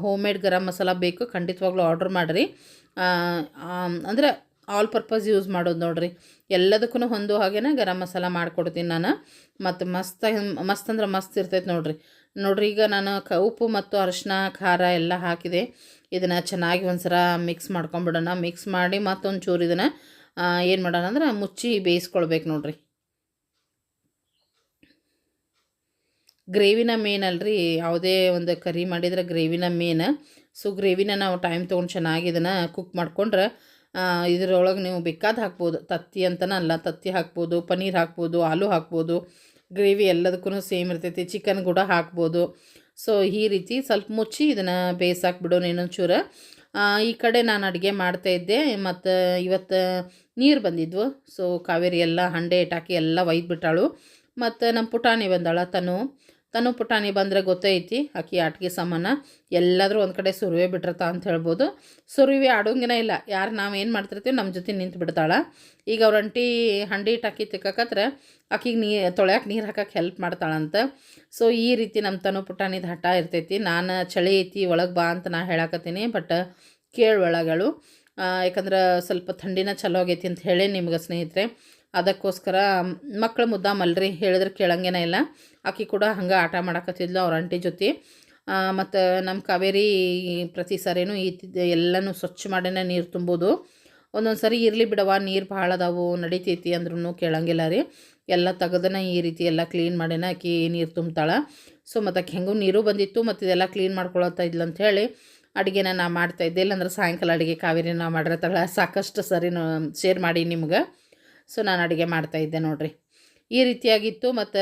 ಹೋಮ್ ಮೇಡ್ ಗರಂ ಮಸಾಲ ಬೇಕು, ಖಂಡಿತವಾಗ್ಲೂ ಆರ್ಡ್ರ್ ಮಾಡಿರಿ. ಅಂದರೆ ಆಲ್ ಪರ್ಪಸ್ ಯೂಸ್ ಮಾಡೋದು ನೋಡ್ರಿ. ಎಲ್ಲದಕ್ಕೂ ಹೊಂದೋ ಹಾಗೇನೆ ಗರಂ ಮಸಾಲ ಮಾಡಿಕೊಡ್ತೀನಿ ನಾನು. ಮತ್ತು ಮಸ್ತ್ ಮಸ್ತ್ ಅಂದ್ರೆ ಮಸ್ತ್ ಇರ್ತೈತೆ ನೋಡ್ರಿ. ನೋಡ್ರಿ, ಈಗ ನಾನು ಕ, ಉಪ್ಪು ಮತ್ತು ಅರಿಶಿನ, ಖಾರ ಎಲ್ಲ ಹಾಕಿದೆ. ಇದನ್ನು ಚೆನ್ನಾಗಿ ಒಂದ್ಸಲ ಮಿಕ್ಸ್ ಮಾಡ್ಕೊಂಬಿಡೋಣ. ಮಿಕ್ಸ್ ಮಾಡಿ ಮತ್ತೊಂದು ಚೂರು ಇದನ್ನು ಏನು ಮಾಡೋಣ ಅಂದ್ರೆ ಮುಚ್ಚಿ ಬೇಯಿಸ್ಕೊಳ್ಬೇಕು ನೋಡ್ರಿ. ಗ್ರೇವಿನ ಮೇನ್ ಅಲ್ರಿ ಯಾವುದೇ ಒಂದು ಕರಿ ಮಾಡಿದ್ರೆ ಗ್ರೇವಿನ ಮೇನ್. ಸೊ ಗ್ರೇವಿನ ನಾವು ಟೈಮ್ ತೊಗೊಂಡು ಚೆನ್ನಾಗಿ ಇದನ್ನು ಕುಕ್ ಮಾಡ್ಕೊಂಡ್ರೆ ಇದರೊಳಗೆ ನೀವು ಬೇಕಾದ ಹಾಕ್ಬೋದು. ತತ್ತಿ ಅಂತನೇ ಅಲ್ಲ ತತ್ತಿ ಹಾಕ್ಬೋದು ಪನ್ನೀರ್ ಹಾಕ್ಬೋದು ಆಲೂ ಹಾಕ್ಬೋದು ಗ್ರೇವಿ ಎಲ್ಲದಕ್ಕೂ ಸೇಮ್ ಇರ್ತೈತಿ ಚಿಕನ್ ಕೂಡ ಹಾಕ್ಬೋದು. ಸೊ ಈ ರೀತಿ ಸ್ವಲ್ಪ ಮುಚ್ಚಿ ಇದನ್ನು ಬೇಯಿಸಾಕ್ಬಿಡೋಣ ಇನ್ನೊಂದು ಚೂರು ಆ, ಈ ಕಡೆ ನಾನು ಅಡುಗೆ ಮಾಡ್ತಾಯಿದ್ದೆ ಮತ್ತು ಇವತ್ತು ನೀರು ಬಂದಿದ್ವು. ಸೊ ಕಾವೇರಿ ಎಲ್ಲ, ಹಂಡೆ ಇಟ್ಟಾಕಿ ಎಲ್ಲ ಒಯ್ದುಬಿಟ್ಟಾಳು. ಮತ್ತು ನಮ್ಮ ಪುಟಾಣಿ ಬಂದಾಳ ತನು. ತನು ಪುಟಾಣಿ ಬಂದರೆ ಗೊತ್ತೈತಿ ಆಕಿ ಆಟಿಗೆ ಸಾಮಾನ. ಎಲ್ಲಾದರೂ ಒಂದು ಕಡೆ ಸುರುವೆ ಬಿಟ್ಟಿರ್ತಾ ಅಂತ ಹೇಳ್ಬೋದು. ಸುರುವೆ ಆಡೋಂಗಿನ ಇಲ್ಲ. ಯಾರು ನಾವು ಏನು ಮಾಡ್ತಿರ್ತೀವಿ ನಮ್ಮ ಜೊತೆ ನಿಂತು ಬಿಡ್ತಾಳೆ. ಈಗ ಅವ್ರ ಅಂಟಿ ಹಂಡಿ ಇಟ್ಟಾಕಿ ತಿಕ್ಕಾಕತ್ರೆ ಆಕಿಗೆ ನೀ ತೊಳ್ಯಾಕೆ ನೀರು ಹಾಕಕ್ಕೆ ಹೆಲ್ಪ್ ಮಾಡ್ತಾಳಂತ. ಸೊ ಈ ರೀತಿ ನಮ್ಮ ತನು ಪುಟಾಣಿದ ಹಠ ಇರ್ತೈತಿ. ನಾನು ಚಳಿ ಐತಿ, ಒಳಗೆ ಬಾ ಅಂತ ನಾ ಹೇಳಕತ್ತೀನಿ, ಬಟ್ ಕೇಳು ಒಳಗಳು. ಯಾಕಂದ್ರೆ ಸ್ವಲ್ಪ ಥಂಡಿನ ಚಲೋ ಆಗೈತಿ ಅಂತ ಹೇಳಿ ನಿಮ್ಗೆ ಸ್ನೇಹಿತರೆ. ಅದಕ್ಕೋಸ್ಕರ ಮಕ್ಕಳು ಮುದ್ದಾಮಲ್ರಿ, ಹೇಳಿದ್ರೆ ಕೇಳಂಗೇನ ಇಲ್ಲ. ಆಕಿ ಕೂಡ ಹಂಗೆ ಆಟ ಮಾಡಕತ್ತಿದ್ಲು ಅವ್ರ ಆಂಟಿ ಜೊತೆ. ಮತ್ತು ನಮ್ಮ ಕಾವೇರಿ ಪ್ರತಿ ಸಾರಿನೂ ಈ ಎಲ್ಲನೂ ಸ್ವಚ್ಛ ಮಾಡಿನೇ ನೀರು ತುಂಬೋದು. ಒಂದೊಂದು ಸರಿ ಇರಲಿ ಬಿಡವ ನೀರು ಭಾಳ ಅದಾವು, ನಡಿತೈತಿ ಅಂದ್ರೂ ಕೇಳಂಗಿಲ್ಲ ರೀ. ಎಲ್ಲ ತೆಗೆದನ ಈ ರೀತಿ ಎಲ್ಲ ಕ್ಲೀನ್ ಮಾಡಿನ ಆಕಿ ನೀರು ತುಂಬ್ತಾಳೆ. ಸೊ ಮತ್ತು ಆಕೆ ಹೆಂಗೂ ನೀರು ಬಂದಿತ್ತು, ಮತ್ತು ಇದೆಲ್ಲ ಕ್ಲೀನ್ ಮಾಡ್ಕೊಳತ್ತಾ ಇದ್ಲು ಹೇಳಿ ಅಡುಗೆನ ನಾ ಮಾಡ್ತಾಯಿದ್ದೆ ಇಲ್ಲಾಂದ್ರೆ ಸಾಯಂಕಾಲ ಅಡುಗೆ ಕಾವೇರಿ ನಾ ಮಾಡಿರ್ತಾಳೆ ಸಾಕಷ್ಟು ಸರಿ ಶೇರ್ ಮಾಡಿ ನಿಮ್ಗೆ. ಸೊ ನಾನು ಅಡುಗೆ ಮಾಡ್ತಾಯಿದ್ದೆ ನೋಡ್ರಿ. ಈ ರೀತಿಯಾಗಿತ್ತು ಮತ್ತು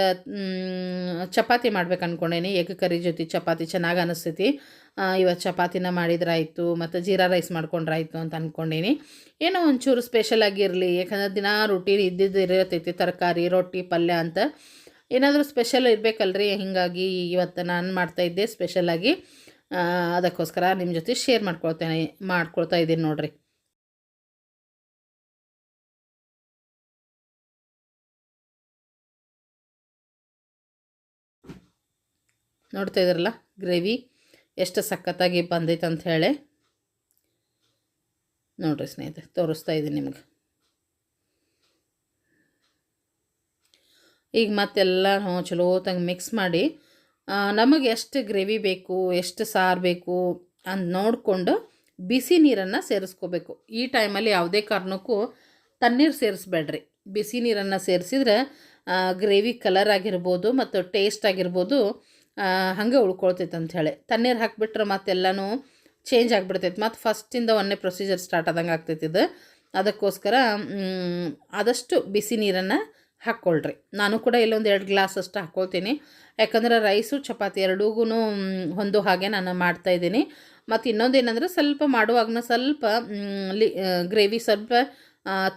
ಚಪಾತಿ ಮಾಡ್ಬೇಕು ಅಂದ್ಕೊಂಡೇನಿ ಎಗ್ ಕರಿ ಜೊತೆ ಚಪಾತಿ ಚೆನ್ನಾಗಿ ಅನಿಸ್ತೈತಿ. ಇವತ್ತು ಚಪಾತಿನ ಮಾಡಿದ್ರಾಯಿತು, ಮತ್ತು ಜೀರಾ ರೈಸ್ ಮಾಡ್ಕೊಂಡ್ರಾಯಿತು ಅಂತ ಅಂದ್ಕೊಂಡೇನಿ ಏನೋ ಒಂಚೂರು ಸ್ಪೆಷಲ್ ಆಗಿರಲಿ, ಯಾಕಂದ್ರೆ ದಿನ ರೊಟೀನ್ ಇದ್ದಿದ್ದು ಇರತೈತಿ, ತರಕಾರಿ, ರೊಟ್ಟಿ, ಪಲ್ಯ ಅಂತ. ಏನಾದರೂ ಸ್ಪೆಷಲ್ ಇರಬೇಕಲ್ರಿ, ಹೀಗಾಗಿ ಇವತ್ತು ನಾನು ಮಾಡ್ತಾಯಿದ್ದೆ ಸ್ಪೆಷಲಾಗಿ ಅದಕ್ಕೋಸ್ಕರ ನಿಮ್ಮ ಜೊತೆ ಶೇರ್ ಮಾಡ್ಕೊಳ್ತೇನೆ, ಮಾಡ್ಕೊಳ್ತಾ ಇದ್ದೀನಿ ನೋಡ್ರಿ. ನೋಡ್ತಾ ಇದ್ರಲ್ಲ, ಗ್ರೇವಿ ಎಷ್ಟು ಸಖತ್ತಾಗಿ ಬಂದೈತೆ ಅಂತ ಹೇಳಿ. ನೋಡ್ರಿ ಸ್ನೇಹಿತರೆ, ತೋರಿಸ್ತಾ ಇದ್ದೀನಿ ನಿಮ್ಗೆ. ಈಗ ಮತ್ತೆಲ್ಲ ಚಲೋ ಚಲೋತಂಗೆ ಮಿಕ್ಸ್ ಮಾಡಿ ನಮಗೆ ಎಷ್ಟು ಗ್ರೇವಿ ಬೇಕು, ಎಷ್ಟು ಸಾರು ಬೇಕು ಅಂತ ನೋಡಿಕೊಂಡು ಬಿಸಿ ನೀರನ್ನು ಸೇರಿಸ್ಕೋಬೇಕು. ಈ ಟೈಮಲ್ಲಿ ಯಾವುದೇ ಕಾರಣಕ್ಕೂ ತಣ್ಣೀರು ಸೇರಿಸ್ಬೇಡ್ರಿ. ಬಿಸಿ ನೀರನ್ನು ಸೇರಿಸಿದ್ರೆ ಗ್ರೇವಿ ಕಲರ್ ಆಗಿರ್ಬೋದು ಮತ್ತು ಟೇಸ್ಟ್ ಆಗಿರ್ಬೋದು ಹಾಗೆ ಉಳ್ಕೊಳ್ತೈತೆ ಅಂಥೇಳಿ ತಣ್ಣೀರು ಹಾಕಿಬಿಟ್ರೆ ಮತ್ತೆಲ್ಲನೂ ಚೇಂಜ್ ಆಗಿಬಿಡ್ತೈತೆ. ಮತ್ತು ಫಸ್ಟಿಂದ ಒಂದೇ ಪ್ರೊಸೀಜರ್ ಸ್ಟಾರ್ಟ್ ಆದಂಗೆ ಆಗ್ತೈತೆ ಇದು. ಅದಕ್ಕೋಸ್ಕರ ಆದಷ್ಟು ಬಿಸಿ ನೀರನ್ನು ಹಾಕ್ಕೊಳ್ರಿ. ನಾನು ಕೂಡ ಇಲ್ಲೊಂದು ಎರಡು ಗ್ಲಾಸ್ ಅಷ್ಟು ಹಾಕ್ಕೊಳ್ತೀನಿ. ಯಾಕಂದ್ರೆ ರೈಸು ಚಪಾತಿ ಎರಡೂಗೂ ಹೊಂದೋ ಹಾಗೆ ನಾನು ಮಾಡ್ತಾಯಿದ್ದೀನಿ ಮತ್ತು ಇನ್ನೊಂದು ಏನಂದ್ರೆ ಸ್ವಲ್ಪ ಮಾಡುವಾಗನ ಸ್ವಲ್ಪ ಲಿ ಗ್ರೇವಿ ಸ್ವಲ್ಪ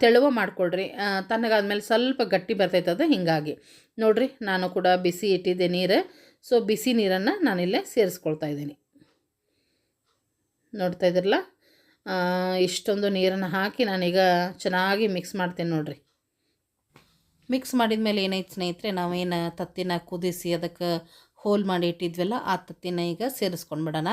ತೆಳುವ ಮಾಡ್ಕೊಳ್ರಿ. ತನಗಾದ್ಮೇಲೆ ಸ್ವಲ್ಪ ಗಟ್ಟಿ ಬರ್ತೈತದ ಹೀಗಾಗಿ. ನೋಡ್ರಿ, ನಾನು ಕೂಡ ಬಿಸಿ ಇಟ್ಟಿದ್ದೆ ನೀರು. ಸೊ ಬಿಸಿ ನೀರನ್ನು ನಾನಿಲ್ಲೇ ಸೇರಿಸ್ಕೊಳ್ತಾ ಇದ್ದೀನಿ. ನೋಡ್ತಾ ಇದ್ರಲ್ಲ ಇಷ್ಟೊಂದು ನೀರನ್ನು ಹಾಕಿ ನಾನೀಗ ಚೆನ್ನಾಗಿ ಮಿಕ್ಸ್ ಮಾಡ್ತೀನಿ ನೋಡ್ರಿ. ಮಿಕ್ಸ್ ಮಾಡಿದ ಮೇಲೆ ಏನೈತೆ ಸ್ನೇಹಿತರೆ, ನಾವೇನು ತತ್ತಿನ ಕುದಿಸಿ ಅದಕ್ಕೆ ಹೋಲ್ ಮಾಡಿ ಇಟ್ಟಿದ್ವಲ್ಲ, ಆ ತತ್ತಿನ ಈಗ ಸೇರಿಸ್ಕೊಂಡ್ಬಿಡೋಣ.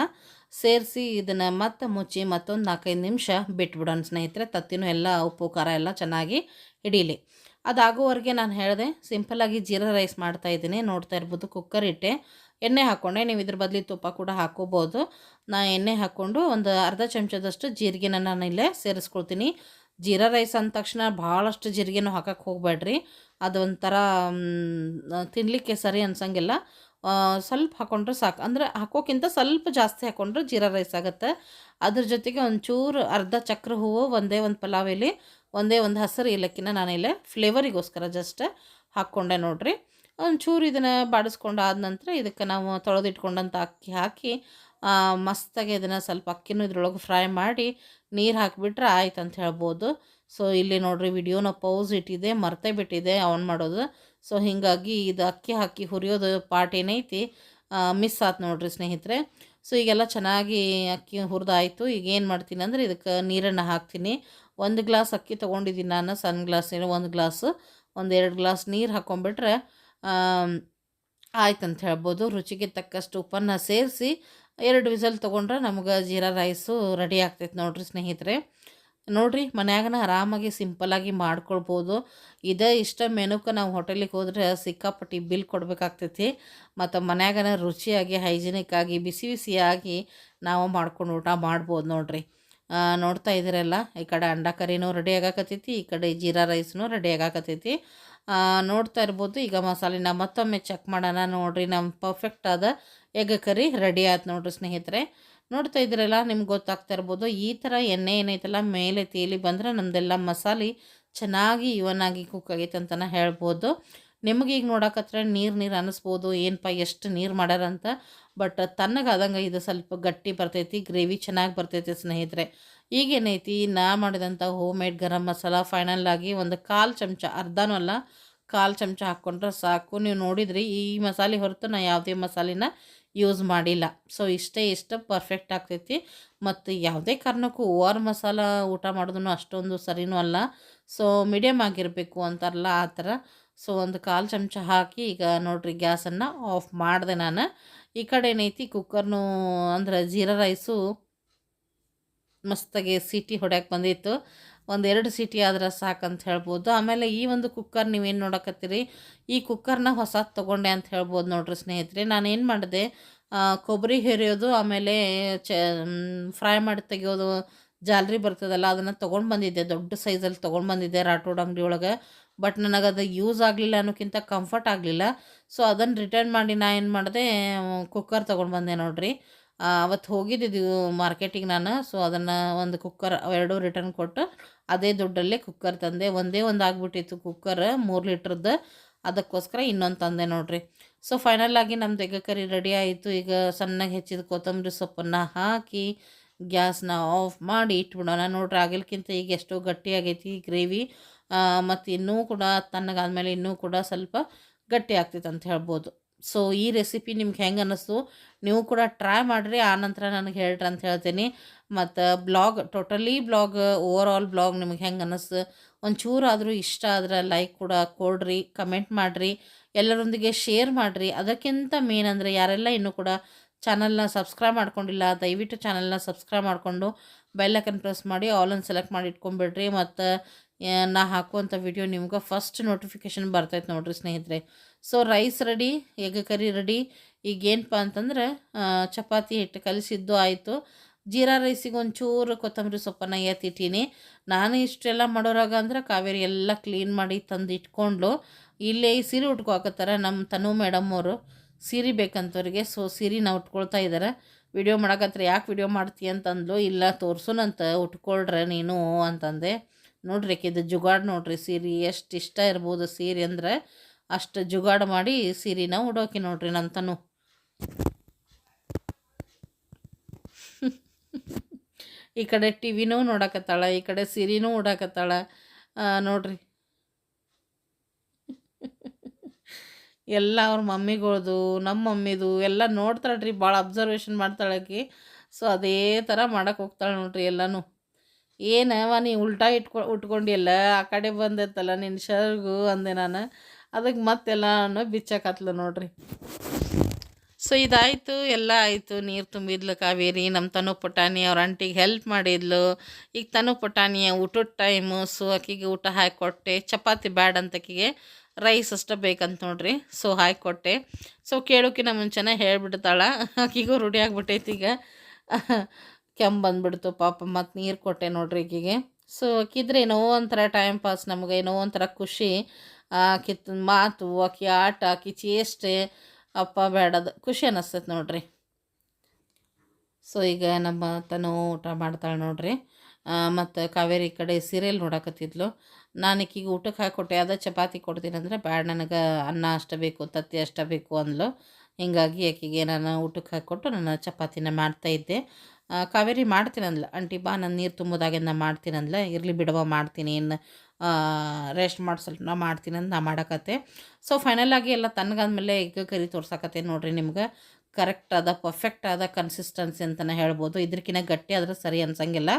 ಸೇರಿಸಿ ಇದನ್ನು ಮತ್ತೆ ಮುಚ್ಚಿ ಮತ್ತೊಂದು ನಾಲ್ಕೈದು ನಿಮಿಷ ಬಿಟ್ಬಿಡೋಣ ಸ್ನೇಹಿತರೆ, ತತ್ತಿನೂ ಎಲ್ಲ ಉಪ್ಪು, ಖಾರ ಎಲ್ಲ ಚೆನ್ನಾಗಿ ಹಿಡೀಲಿ. ಅದಾಗೋವರೆಗೆ ನಾನು ಹೇಳಿದೆ ಸಿಂಪಲ್ಲಾಗಿ ಜೀರಾ ರೈಸ್ ಮಾಡ್ತಾ ಇದ್ದೀನಿ. ನೋಡ್ತಾ ಇರ್ಬೋದು ಕುಕ್ಕರ್ ಇಟ್ಟೆ. ಎಣ್ಣೆ ಹಾಕ್ಕೊಂಡೆ ನೀವು ಇದ್ರ ಬದಲಿ ತುಪ್ಪ ಕೂಡ ಹಾಕೋಬೋದು. ನಾ ಎಣ್ಣೆ ಹಾಕ್ಕೊಂಡು ಒಂದು ಅರ್ಧ ಚಮಚದಷ್ಟು ಜೀರಿಗೆನ ನಾನು ಇಲ್ಲೇ ಸೇರಿಸ್ಕೊಳ್ತೀನಿ. ಜೀರಾ ರೈಸ್ ಅಂದ ತಕ್ಷಣ ಭಾಳಷ್ಟು ಜೀರಿಗೆನೂ ಹಾಕಕ್ಕೆ ಹೋಗಬೇಡ್ರಿ. ಅದೊಂಥರ ತಿನ್ನಲಿಕ್ಕೆ ಸರಿ ಅನ್ಸಂಗಿಲ್ಲ. ಸ್ವಲ್ಪ ಹಾಕ್ಕೊಂಡ್ರೆ ಸಾಕು. ಅಂದರೆ ಹಾಕೋಕ್ಕಿಂತ ಸ್ವಲ್ಪ ಜಾಸ್ತಿ ಹಾಕೊಂಡ್ರೆ ಜೀರಾ ರೈಸ್ ಆಗುತ್ತೆ. ಅದ್ರ ಜೊತೆಗೆ ಒಂಚೂರು ಅರ್ಧ ಚಕ್ರ ಹೂವು ಒಂದೇ ಒಂದು ಪಲಾವ್ ಎಲೆ ಒಂದೇ ಒಂದು ಹಸಿರು ಏಲಕ್ಕಿನ ಇಲ್ಲೇ ಫ್ಲೇವರಿಗೋಸ್ಕರ ಜಸ್ಟ್ ಹಾಕ್ಕೊಂಡೆ ನೋಡಿರಿ. ಒಂಚೂರು ಇದನ್ನು ಬಾಡಿಸ್ಕೊಂಡು ಆದ ನಂತರ ಇದಕ್ಕೆ ನಾವು ತೊಳೆದಿಟ್ಕೊಂಡಂಥ ಅಕ್ಕಿ ಹಾಕಿ ಮಸ್ತಾಗಿ ಇದನ್ನು ಸ್ವಲ್ಪ ಅಕ್ಕಿನೂ ಇದ್ರೊಳಗೆ ಫ್ರೈ ಮಾಡಿ ನೀರು ಹಾಕಿಬಿಟ್ರೆ ಆಯ್ತು ಅಂತ ಹೇಳ್ಬೋದು. ಸೊ ಇಲ್ಲಿ ನೋಡ್ರಿ ವಿಡಿಯೋನ ಪೌಸ್ ಇಟ್ಟಿದೆ, ಮರ್ತೇ ಬಿಟ್ಟಿದೆ, ಆನ್ ಮಾಡೋದು. ಸೊ ಹೀಗಾಗಿ ಇದು ಅಕ್ಕಿ ಹಾಕಿ ಹುರಿಯೋದು ಪಾರ್ಟ್ ಏನೈತಿ ಮಿಸ್ ಆತು ನೋಡಿರಿ ಸ್ನೇಹಿತರೆ. ಸೊ ಈಗೆಲ್ಲ ಚೆನ್ನಾಗಿ ಅಕ್ಕಿ ಹುರಿದಾಯಿತು. ಈಗ ಏನು ಮಾಡ್ತೀನಿ ಅಂದರೆ ಇದಕ್ಕೆ ನೀರನ್ನು ಹಾಕ್ತೀನಿ. ಒಂದು ಗ್ಲಾಸ್ ಅಕ್ಕಿ ತೊಗೊಂಡಿದ್ದೀನಿ ನಾನು, ಸಣ್ಣ ಗ್ಲಾಸ್ ಒಂದು ಗ್ಲಾಸು, ಒಂದು ಎರಡು ಗ್ಲಾಸ್ ನೀರು ಹಾಕ್ಕೊಂಬಿಟ್ರೆ ಆಯ್ತು ಅಂತ ಹೇಳ್ಬೋದು. ರುಚಿಗೆ ತಕ್ಕಷ್ಟು ಉಪ್ಪನ್ನು ಸೇರಿಸಿ, ಎರಡು ವಿಸಲ್ ತೊಗೊಂಡ್ರೆ ನಮ್ಗೆ ಜೀರಾ ರೈಸು ರೆಡಿ ಆಗ್ತೈತೆ ನೋಡ್ರಿ ಸ್ನೇಹಿತರೆ. ನೋಡಿರಿ, ಮನ್ಯಾಗನ ಆರಾಮಾಗಿ ಸಿಂಪಲಾಗಿ ಮಾಡ್ಕೊಳ್ಬೋದು. ಇದೇ ಇಷ್ಟ ಮೆನುಕ್ಕೆ ನಾವು ಹೋಟೆಲಿಗೆ ಹೋದರೆ ಸಿಕ್ಕಾಪಟ್ಟಿ ಬಿಲ್ ಕೊಡಬೇಕಾಗ್ತೈತಿ. ಮತ್ತು ಮನ್ಯಾಗನ ರುಚಿಯಾಗಿ, ಹೈಜಿನಿಕ್ ಆಗಿ, ಬಿಸಿ ಬಿಸಿಯಾಗಿ ನಾವು ಮಾಡ್ಕೊಂಡು ಊಟ ಮಾಡ್ಬೋದು ನೋಡಿರಿ. ನೋಡ್ತಾ ಇದ್ದೀರಲ್ಲ, ಈ ಕಡೆ ಅಂಡ ಕರಿನೂ ರೆಡಿ ಆಗಾಕತ್ತೈತಿ, ಈ ಕಡೆ ಜೀರಾ ರೈಸ್ನೂ ರೆಡಿ ಆಗಾಕತ್ತೈತಿ. ನೋಡ್ತಾ ಇರ್ಬೋದು, ಈಗ ಮಸಾಲೆನ ಮತ್ತೊಮ್ಮೆ ಚೆಕ್ ಮಾಡೋಣ ನೋಡಿರಿ ನಮ್ಮ ಪರ್ಫೆಕ್ಟ್ ಆದ ಎಗ್ ಕರಿ ರೆಡಿ ಆಯ್ತು ನೋಡಿರಿ ಸ್ನೇಹಿತರೆ. ನೋಡ್ತಾ ಇದ್ರಲ್ಲ ನಿಮ್ಗೆ ಗೊತ್ತಾಗ್ತಾ ಇರ್ಬೋದು, ಈ ಥರ ಎಣ್ಣೆ ಏನೈತಲ್ಲ, ಮೇಲೆ ತೇಲಿ ಬಂದರೆ ನಮ್ಮದೆಲ್ಲ ಮಸಾಲೆ ಚೆನ್ನಾಗಿ ಇವನ್ ಆಗಿ ಕುಕ್ ಆಗೈತೆ ಅಂತಲೇ ಹೇಳ್ಬೋದು. ನಿಮಗೆ ಈಗ ನೋಡಕತ್ರ ನೀರು ನೀರು ಅನ್ನಿಸ್ಬೋದು, ಏನಪ್ಪ ಎಷ್ಟು ನೀರು ಮಾಡ್ಯಾರಂತ ಬಟ್ ತನ್ನಗಾದಂಗೆ ಇದು ಸ್ವಲ್ಪ ಗಟ್ಟಿ ಬರ್ತೈತಿ, ಗ್ರೇವಿ ಚೆನ್ನಾಗಿ ಬರ್ತೈತಿ ಸ್ನೇಹಿತರೆ. ಈಗೇನೈತಿ ನಾ ಮಾಡಿದಂಥ home made garam masala final ಆಗಿ ಒಂದು ಕಾಲು ಚಮಚ, ಅರ್ಧನೂ ಅಲ್ಲ, ಕಾಲು ಚಮಚ ಹಾಕ್ಕೊಂಡ್ರೆ ಸಾಕು. ನೀವು ನೋಡಿದ್ರಿ, ಈ ಮಸಾಲೆ ಹೊರತು ನಾ ಯಾವುದೇ ಮಸಾಲೆನ ಯೂಸ್ ಮಾಡಿಲ್ಲ. ಸೊ ಇಷ್ಟೇ ಇಷ್ಟ ಪರ್ಫೆಕ್ಟ್ ಆಗ್ತೈತಿ. ಮತ್ತು ಯಾವುದೇ ಕಾರಣಕ್ಕೂ ಓವರ್ ಮಸಾಲ ಊಟ ಮಾಡೋದನ್ನು ಅಷ್ಟೊಂದು ಸರಿನೂ ಅಲ್ಲ. ಸೊ ಮೀಡಿಯಮ್ ಆಗಿರಬೇಕು ಅಂತಾರಲ್ಲ, ಆ ಥರ. ಸೊ ಒಂದು ಕಾಲು ಚಮಚ ಹಾಕಿ ಈಗ ನೋಡ್ರಿ ಗ್ಯಾಸನ್ನು ಆಫ್ ಮಾಡಿದೆ ನಾನು. ಈ ಕಡೆ ಏನೈತಿ ಕುಕ್ಕರ್ನು ಅಂದರೆ ಜೀರಾ ರೈಸು ಮಸ್ತಾಗಿ ಸೀಟಿ ಹೊಡ್ಯಕ್ಕೆ ಬಂದಿತ್ತು ಒಂದೆರಡು ಸೀಟಿ ಆದ್ರೆ ಸಾಕಂತ ಹೇಳ್ಬೋದು. ಆಮೇಲೆ ಈ ಒಂದು ಕುಕ್ಕರ್ ನೀವೇನು ನೋಡಕತ್ತೀರಿ? ಈ ಕುಕ್ಕರ್ನ ಹೊಸ ತೊಗೊಂಡೆ ಅಂತ ಹೇಳ್ಬೋದು ನೋಡ್ರಿ ಸ್ನೇಹಿತರೆ. ನಾನೇನು ಮಾಡಿದೆ? ಕೊಬ್ಬರಿ ಹೆರಿಯೋದು, ಆಮೇಲೆ ಚ ಫ್ರೈ ಮಾಡಿ ತೆಗಿಯೋದು ಜಾಲ್ರಿ ಬರ್ತದಲ್ಲ, ಅದನ್ನು ತೊಗೊಂಡು ಬಂದಿದ್ದೆ, ದೊಡ್ಡ ಸೈಜಲ್ಲಿ ತೊಗೊಂಡು ಬಂದಿದ್ದೆ ರಾಟೋಡ್ ಅಂಗಡಿ ಒಳಗೆ. ಬಟ್ ನನಗೆ ಅದು ಯೂಸ್ ಆಗಲಿಲ್ಲ ಅನ್ನೋಕ್ಕಿಂತ ಕಂಫರ್ಟ್ ಆಗಲಿಲ್ಲ. ಸೊ, ಅದನ್ನು ರಿಟರ್ನ್ ಮಾಡಿ ನಾನು ಏನು ಮಾಡಿದೆ, ಕುಕ್ಕರ್ ತೊಗೊಂಡು ಬಂದೆ ನೋಡಿರಿ. ಅವತ್ತು ಹೋಗಿದ್ದಿದ್ದು ಮಾರ್ಕೆಟಿಗೆ ನಾನು. ಸೊ, ಅದನ್ನು ಒಂದು ಕುಕ್ಕರ್, ಎರಡೂ ರಿಟರ್ನ್ ಕೊಟ್ಟು ಅದೇ ದುಡ್ಡಲ್ಲೇ ಕುಕ್ಕರ್ ತಂದೆ. ಒಂದೇ ಒಂದು ಆಗಿಬಿಟ್ಟಿತ್ತು ಕುಕ್ಕರ್, ಮೂರು ಲೀಟ್ರದ್ದು. ಅದಕ್ಕೋಸ್ಕರ ಇನ್ನೊಂದು ತಂದೆ ನೋಡಿರಿ. ಸೊ, ಫೈನಲ್ ಆಗಿ ನಮ್ಮ ಎಗ್ ಕರಿ ರೆಡಿ ಆಯಿತು. ಈಗ ಸಣ್ಣಗೆ ಹೆಚ್ಚಿದ ಕೊತ್ತಂಬರಿ ಸೊಪ್ಪನ್ನು ಹಾಕಿ ಗ್ಯಾಸ್ನ ಆಫ್ ಮಾಡಿ ಇಟ್ಬಿಡೋಣ. ನೋಡ್ರಿ ಆಗಲ್ಕಿಂತ ಈಗ ಎಷ್ಟೋ ಗಟ್ಟಿಯಾಗೈತಿ ಗ್ರೇವಿ. ಮತ್ತು ಇನ್ನೂ ಕೂಡ ತಣ್ಣಗಾದ್ಮೇಲೆ ಇನ್ನೂ ಕೂಡ ಸ್ವಲ್ಪ ಗಟ್ಟಿ ಆಗ್ತೈತೆ ಅಂತ ಹೇಳ್ಬೋದು. ಸೊ ಈ ರೆಸಿಪಿ ನಿಮ್ಗೆ ಹೆಂಗೆ ಅನ್ನಿಸ್ತು ನೀವು ಕೂಡ ಟ್ರೈ ಮಾಡಿರಿ. ಆನಂತರ ನನಗೆ ಹೇಳ್ರಿ ಅಂತ ಹೇಳ್ತೀನಿ. ಮತ್ತು blog totally blog overall blog ನಿಮ್ಗೆ ಹೆಂಗೆ ಅನ್ನಿಸ್ತು ಒಂಚೂರಾದರೂ ಇಷ್ಟ ಆದ್ರೆ ಲೈಕ್ ಕೂಡ ಕೊಡ್ರಿ ಕಮೆಂಟ್ ಮಾಡಿರಿ. ಎಲ್ಲರೊಂದಿಗೆ ಶೇರ್ ಮಾಡಿರಿ. ಅದಕ್ಕಿಂತ ಮೇನ್ ಅಂದರೆ ಯಾರೆಲ್ಲ ಇನ್ನೂ ಕೂಡ ಚಾನಲ್ನ ಸಬ್ಸ್ಕ್ರೈಬ್ ಮಾಡ್ಕೊಂಡಿಲ್ಲ, ದಯವಿಟ್ಟು ಚಾನಲ್ನ ಸಬ್ಸ್ಕ್ರೈಬ್ ಮಾಡಿಕೊಂಡು ಬೆಲ್ಲೈಕನ್ ಪ್ರೆಸ್ ಮಾಡಿ, ಆಲ್ ಅನ್ ಸೆಲೆಕ್ಟ್ ಮಾಡಿ ಇಟ್ಕೊಂಬಿಡ್ರಿ. ಮತ್ತು ನಾ ಹಾಕುವಂಥ ವಿಡಿಯೋ ನಿಮ್ಗೆ ಫಸ್ಟ್ ನೋಟಿಫಿಕೇಶನ್ ಬರ್ತೈತೆ ನೋಡಿರಿ ಸ್ನೇಹಿತರೆ. So rice ready egg curry ready ಈಗೇನಪ್ಪ ಅಂತಂದ್ರೆ ಚಪಾತಿ ಹಿಟ್ಟು ಕಲಿಸಿದ್ದು ಆಯಿತು. ಜೀರಾ ರೈಸಿಗೆ ಒಂಚೂರು ಕೊತ್ತಂಬರಿ ಸೊಪ್ಪನ್ನು ಎತ್ತಿಟ್ಟೀನಿ. ನಾನು ಇಷ್ಟೆಲ್ಲ ಮಾಡೋರಾಗ ಅಂದ್ರೆ ಕಾವೇರಿ ಎಲ್ಲ ಕ್ಲೀನ್ ಮಾಡಿ ತಂದು ಇಟ್ಕೊಂಡು ಇಲ್ಲೇ ಸೀರೆ ಉಟ್ಕೋಕತ್ತಾರ ನಮ್ಮ ತನು ಮೇಡಮ್ ಅವರು. ಸೀರೆ ಬೇಕಂತವ್ರಿಗೆ, ಸೊ ಸೀರೆನ ಉಟ್ಕೊಳ್ತಾ ಇದ್ದಾರೆ ವಿಡಿಯೋ ಮಾಡಕತ್ರ, ಯಾಕೆ ವಿಡಿಯೋ ಮಾಡ್ತೀಯ ಅಂತಂದ್ಲು. ಇಲ್ಲ, ತೋರ್ಸೋನಂತ, ಉಟ್ಕೊಳ್ರೆ ನೀನು, ಅಂತಂದೆ. ನೋಡ್ರಿ ಇದು ಜುಗಾಡ್ ನೋಡ್ರಿ ಸೀರೆ, ಎಷ್ಟು ಇಷ್ಟ ಇರ್ಬೋದು ಸೀರೆ ಅಂದ್ರೆ. ಅಷ್ಟು ಜುಗಾಡ್ ಮಾಡಿ ಸೀರೆನ ಉಡೋಕೆ ನೋಡ್ರಿ ನಂತನು. ತನು ಈ ಕಡೆ ಟಿ ವಿನೂ ನೋಡಕತ್ತಾಳ, ಈ ಕಡೆ ಸೀರೆನೂ ಉಡಾಕತ್ತಾಳ. ನೋಡ್ರಿ. ಎಲ್ಲ ಅವ್ರ ಮಮ್ಮಿಗಳ್ದು ನಮ್ಮ ಮಮ್ಮಿದು ಎಲ್ಲ ನೋಡ್ತಾಳ್ರಿ ಭಾಳ ಅಬ್ಸರ್ವೇಷನ್ ಮಾಡ್ತಾಳೆ ಆಕಿ. ಸೊ ಅದೇ ಥರ ಮಾಡೋಕೆ ಹೋಗ್ತಾಳೆ ನೋಡ್ರಿ ಎಲ್ಲನೂ. ಏನವ ನೀ ಉಲ್ಟಾ ಇಟ್ಕೊ ಉಟ್ಕೊಂಡಿಯಲ್ಲ ಆ ಕಡೆ ಬಂದೈತಲ್ಲ ನಿನ್ನ ಶರ್ಗು ಅಂದೆ ನಾನು. ಅದಕ್ಕೆ ಮತ್ತೆಲ್ಲನೂ ಬಿಚ್ಚಕತ್ಲ ನೋಡ್ರಿ. ಸೊ ಇದಾಯಿತು, ಎಲ್ಲ ಆಯಿತು. ನೀರು ತುಂಬಿದ್ಲು ಕಾವೇರಿ ನಮ್ಮ ತನು ಪುಟಾಣಿ ಅವ್ರ ಆಂಟಿಗೆ ಹೆಲ್ಪ್ ಮಾಡಿದ್ಲು. ಈಗ ತನು ಪುಟಾಣಿಯ ಊಟದ ಟೈಮು ಸೊ ಆಕಿಗೆ ಊಟ ಹಾಕಿಕೊಟ್ಟೆ ಚಪಾತಿ ಬ್ಯಾಡ್ ಅಂತ ಆಕಿಗೆ ರೈಸ್ ಅಷ್ಟೇ ಬೇಕಂತ ನೋಡ್ರಿ ಸೊ ಹಾಕಿಕೊಟ್ಟೆ ಸೊ ಕೇಳೋಕಿನ ಮುಂಚೆನೇ ಹೇಳಿಬಿಡ್ತಾಳೆ. ಆಕಿಗೂ ರೂಢಿ ಆಗ್ಬಿಟ್ಟೈತಿ ಈಗ. ಕೆಮ್ಮು ಬಂದುಬಿಡ್ತು ಪಾಪ, ಮತ್ತು ನೀರು ಕೊಟ್ಟೆ ನೋಡ್ರಿ ಆಕಿಗೆ. ಸೊ ಆಕಿದ್ರೆ ಏನೋ ಒಂಥರ ಟೈಮ್ ಪಾಸ್ ನಮಗೆ ಏನೋ ಒಂಥರ ಖುಷಿ. ಆಕಿತ್ ಮಾತು, ಆಕಿ ಆಟ, ಆಕಿ ಚೇಷ್ಟೆ ಅಪ್ಪ ಬೇಡದು. ಖುಷಿ ಅನ್ನಿಸ್ತೈತೆ ನೋಡ್ರಿ. ಸೊ ಈಗ ನಮ್ಮ ತನು ಊಟ ಮಾಡ್ತಾಳೆ ನೋಡ್ರಿ. ಮತ್ತು ಕಾವೇರಿ ಕಡೆ ಸೀರಿಯಲ್ ನೋಡಕತ್ತಿದ್ಲು. ನಾನು ಈಕಿಗೆ ಊಟಕ್ಕೆ ಹಾಕಿಕೊಟ್ಟೆ ಅದ ಚಪಾತಿ ಕೊಡ್ತೀನಿ ಅಂದರೆ ಬ್ಯಾಡ ನನಗೆ ಅನ್ನ ಅಷ್ಟೇ ಬೇಕು, ತತ್ತಿ ಅಷ್ಟೇ ಬೇಕು ಅಂದ್ಲು. ಹಿಂಗಾಗಿ ಆಕೆಗೆ ನಾನು ಊಟಕ್ಕೆ ಹಾಕಿಕೊಟ್ಟು ನಾನು ಚಪಾತಿನ ಮಾಡ್ತಾಯಿದ್ದೆ ಕಾವೇರಿ ಮಾಡ್ತೀನಂದ್ಲ. ಆಂಟಿ ಬಾ, ನಾನು ನೀರು ತುಂಬೋದಾಗೆ ಮಾಡ್ತೀನಂದ್ಲ. ಇರಲಿ ಬಿಡವ ಮಾಡ್ತೀನಿ. ಇನ್ನು ರೆಸ್ಟ್ ಮಾಡಿ ಸ್ವಲ್ಪ ನಾ ಮಾಡ್ತೀನಿ ಅಂತ ನಾ ಮಾಡಕತ್ತೆ. ಸೊ ಫೈನಲ್ ಆಗಿ ಎಲ್ಲ ತಣ್ಣಗಾದ್ಮೇಲೆ ಈಗ ಕರಿ ತೋರ್ಸಕತ್ತೆ ನೋಡ್ರಿ ನಿಮ್ಗೆ. ಕರೆಕ್ಟ್ ಆದ ಪರ್ಫೆಕ್ಟ್ ಆದ ಕನ್ಸಿಸ್ಟೆನ್ಸಿ ಅಂತಲೇ ಹೇಳ್ಬೋದು. ಇದಕ್ಕಿಂತ ಗಟ್ಟಿ ಆದ್ರೆ ಸರಿ ಅನ್ಸಂಗಿಲ್ಲ.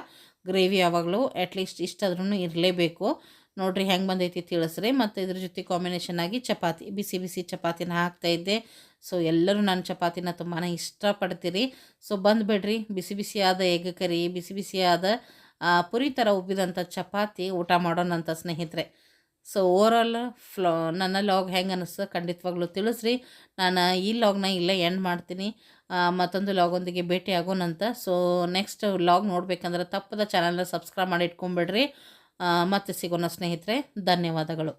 ಗ್ರೇವಿ ಯಾವಾಗಲೂ ಅಟ್ಲೀಸ್ಟ್ ಇಷ್ಟಾದ್ರೂ ಇರಲೇಬೇಕು. ನೋಡ್ರಿ ಹೆಂಗೆ ಬಂದೈತಿ ತಿಳಿಸ್ರಿ. ಮತ್ತು ಇದ್ರ ಜೊತೆ ಕಾಂಬಿನೇಷನ್ ಆಗಿ ಚಪಾತಿ, ಬಿಸಿ ಬಿಸಿ ಚಪಾತಿನ ಹಾಕ್ತಾಯಿದ್ದೆ ಸೊ ಎಲ್ಲರೂ ನಾನು ಚಪಾತಿನ ತುಂಬಾ ಇಷ್ಟಪಡ್ತೀರಿ. ಸೊ ಬಂದುಬಿಡ್ರಿ ಬಿಸಿ ಬಿಸಿಯಾದ ಎಗ್ ಕರಿ, ಬಿಸಿ ಬಿಸಿಯಾದ ಪುರಿ ಥರ ಉಬ್ಬಿದಂಥ ಚಪಾತಿ ಊಟ ಮಾಡೋಣಂಥ ಸ್ನೇಹಿತರೆ. ಸೊ ಓವರಾಲ್ ಫ್ಲೋ ನನ್ನ ಲಾಗ್ ಹೆಂಗೆ ಅನ್ನಿಸ್ತು ಖಂಡಿತವಾಗ್ಲೂ ತಿಳಿಸ್ರಿ. ನಾನು ಈ ಲಾಗ್ನ ಇಲ್ಲೇ ಎಂಡ್ ಮಾಡ್ತೀನಿ. ಮತ್ತೊಂದು ಲಾಗೊಂದಿಗೆ ಭೇಟಿ ಆಗೋಣಂತ ಸೊ ನೆಕ್ಸ್ಟ್ ಲಾಗ್ ನೋಡಬೇಕಂದ್ರೆ ತಪ್ಪದ ಚಾನಲ್ನ ಸಬ್ಸ್ಕ್ರೈಬ್ ಮಾಡಿ ಇಟ್ಕೊಂಬಿಡ್ರಿ. ಮತ್ತೆ ಸಿಗೋಣ ಸ್ನೇಹಿತರೆ. ಧನ್ಯವಾದಗಳು.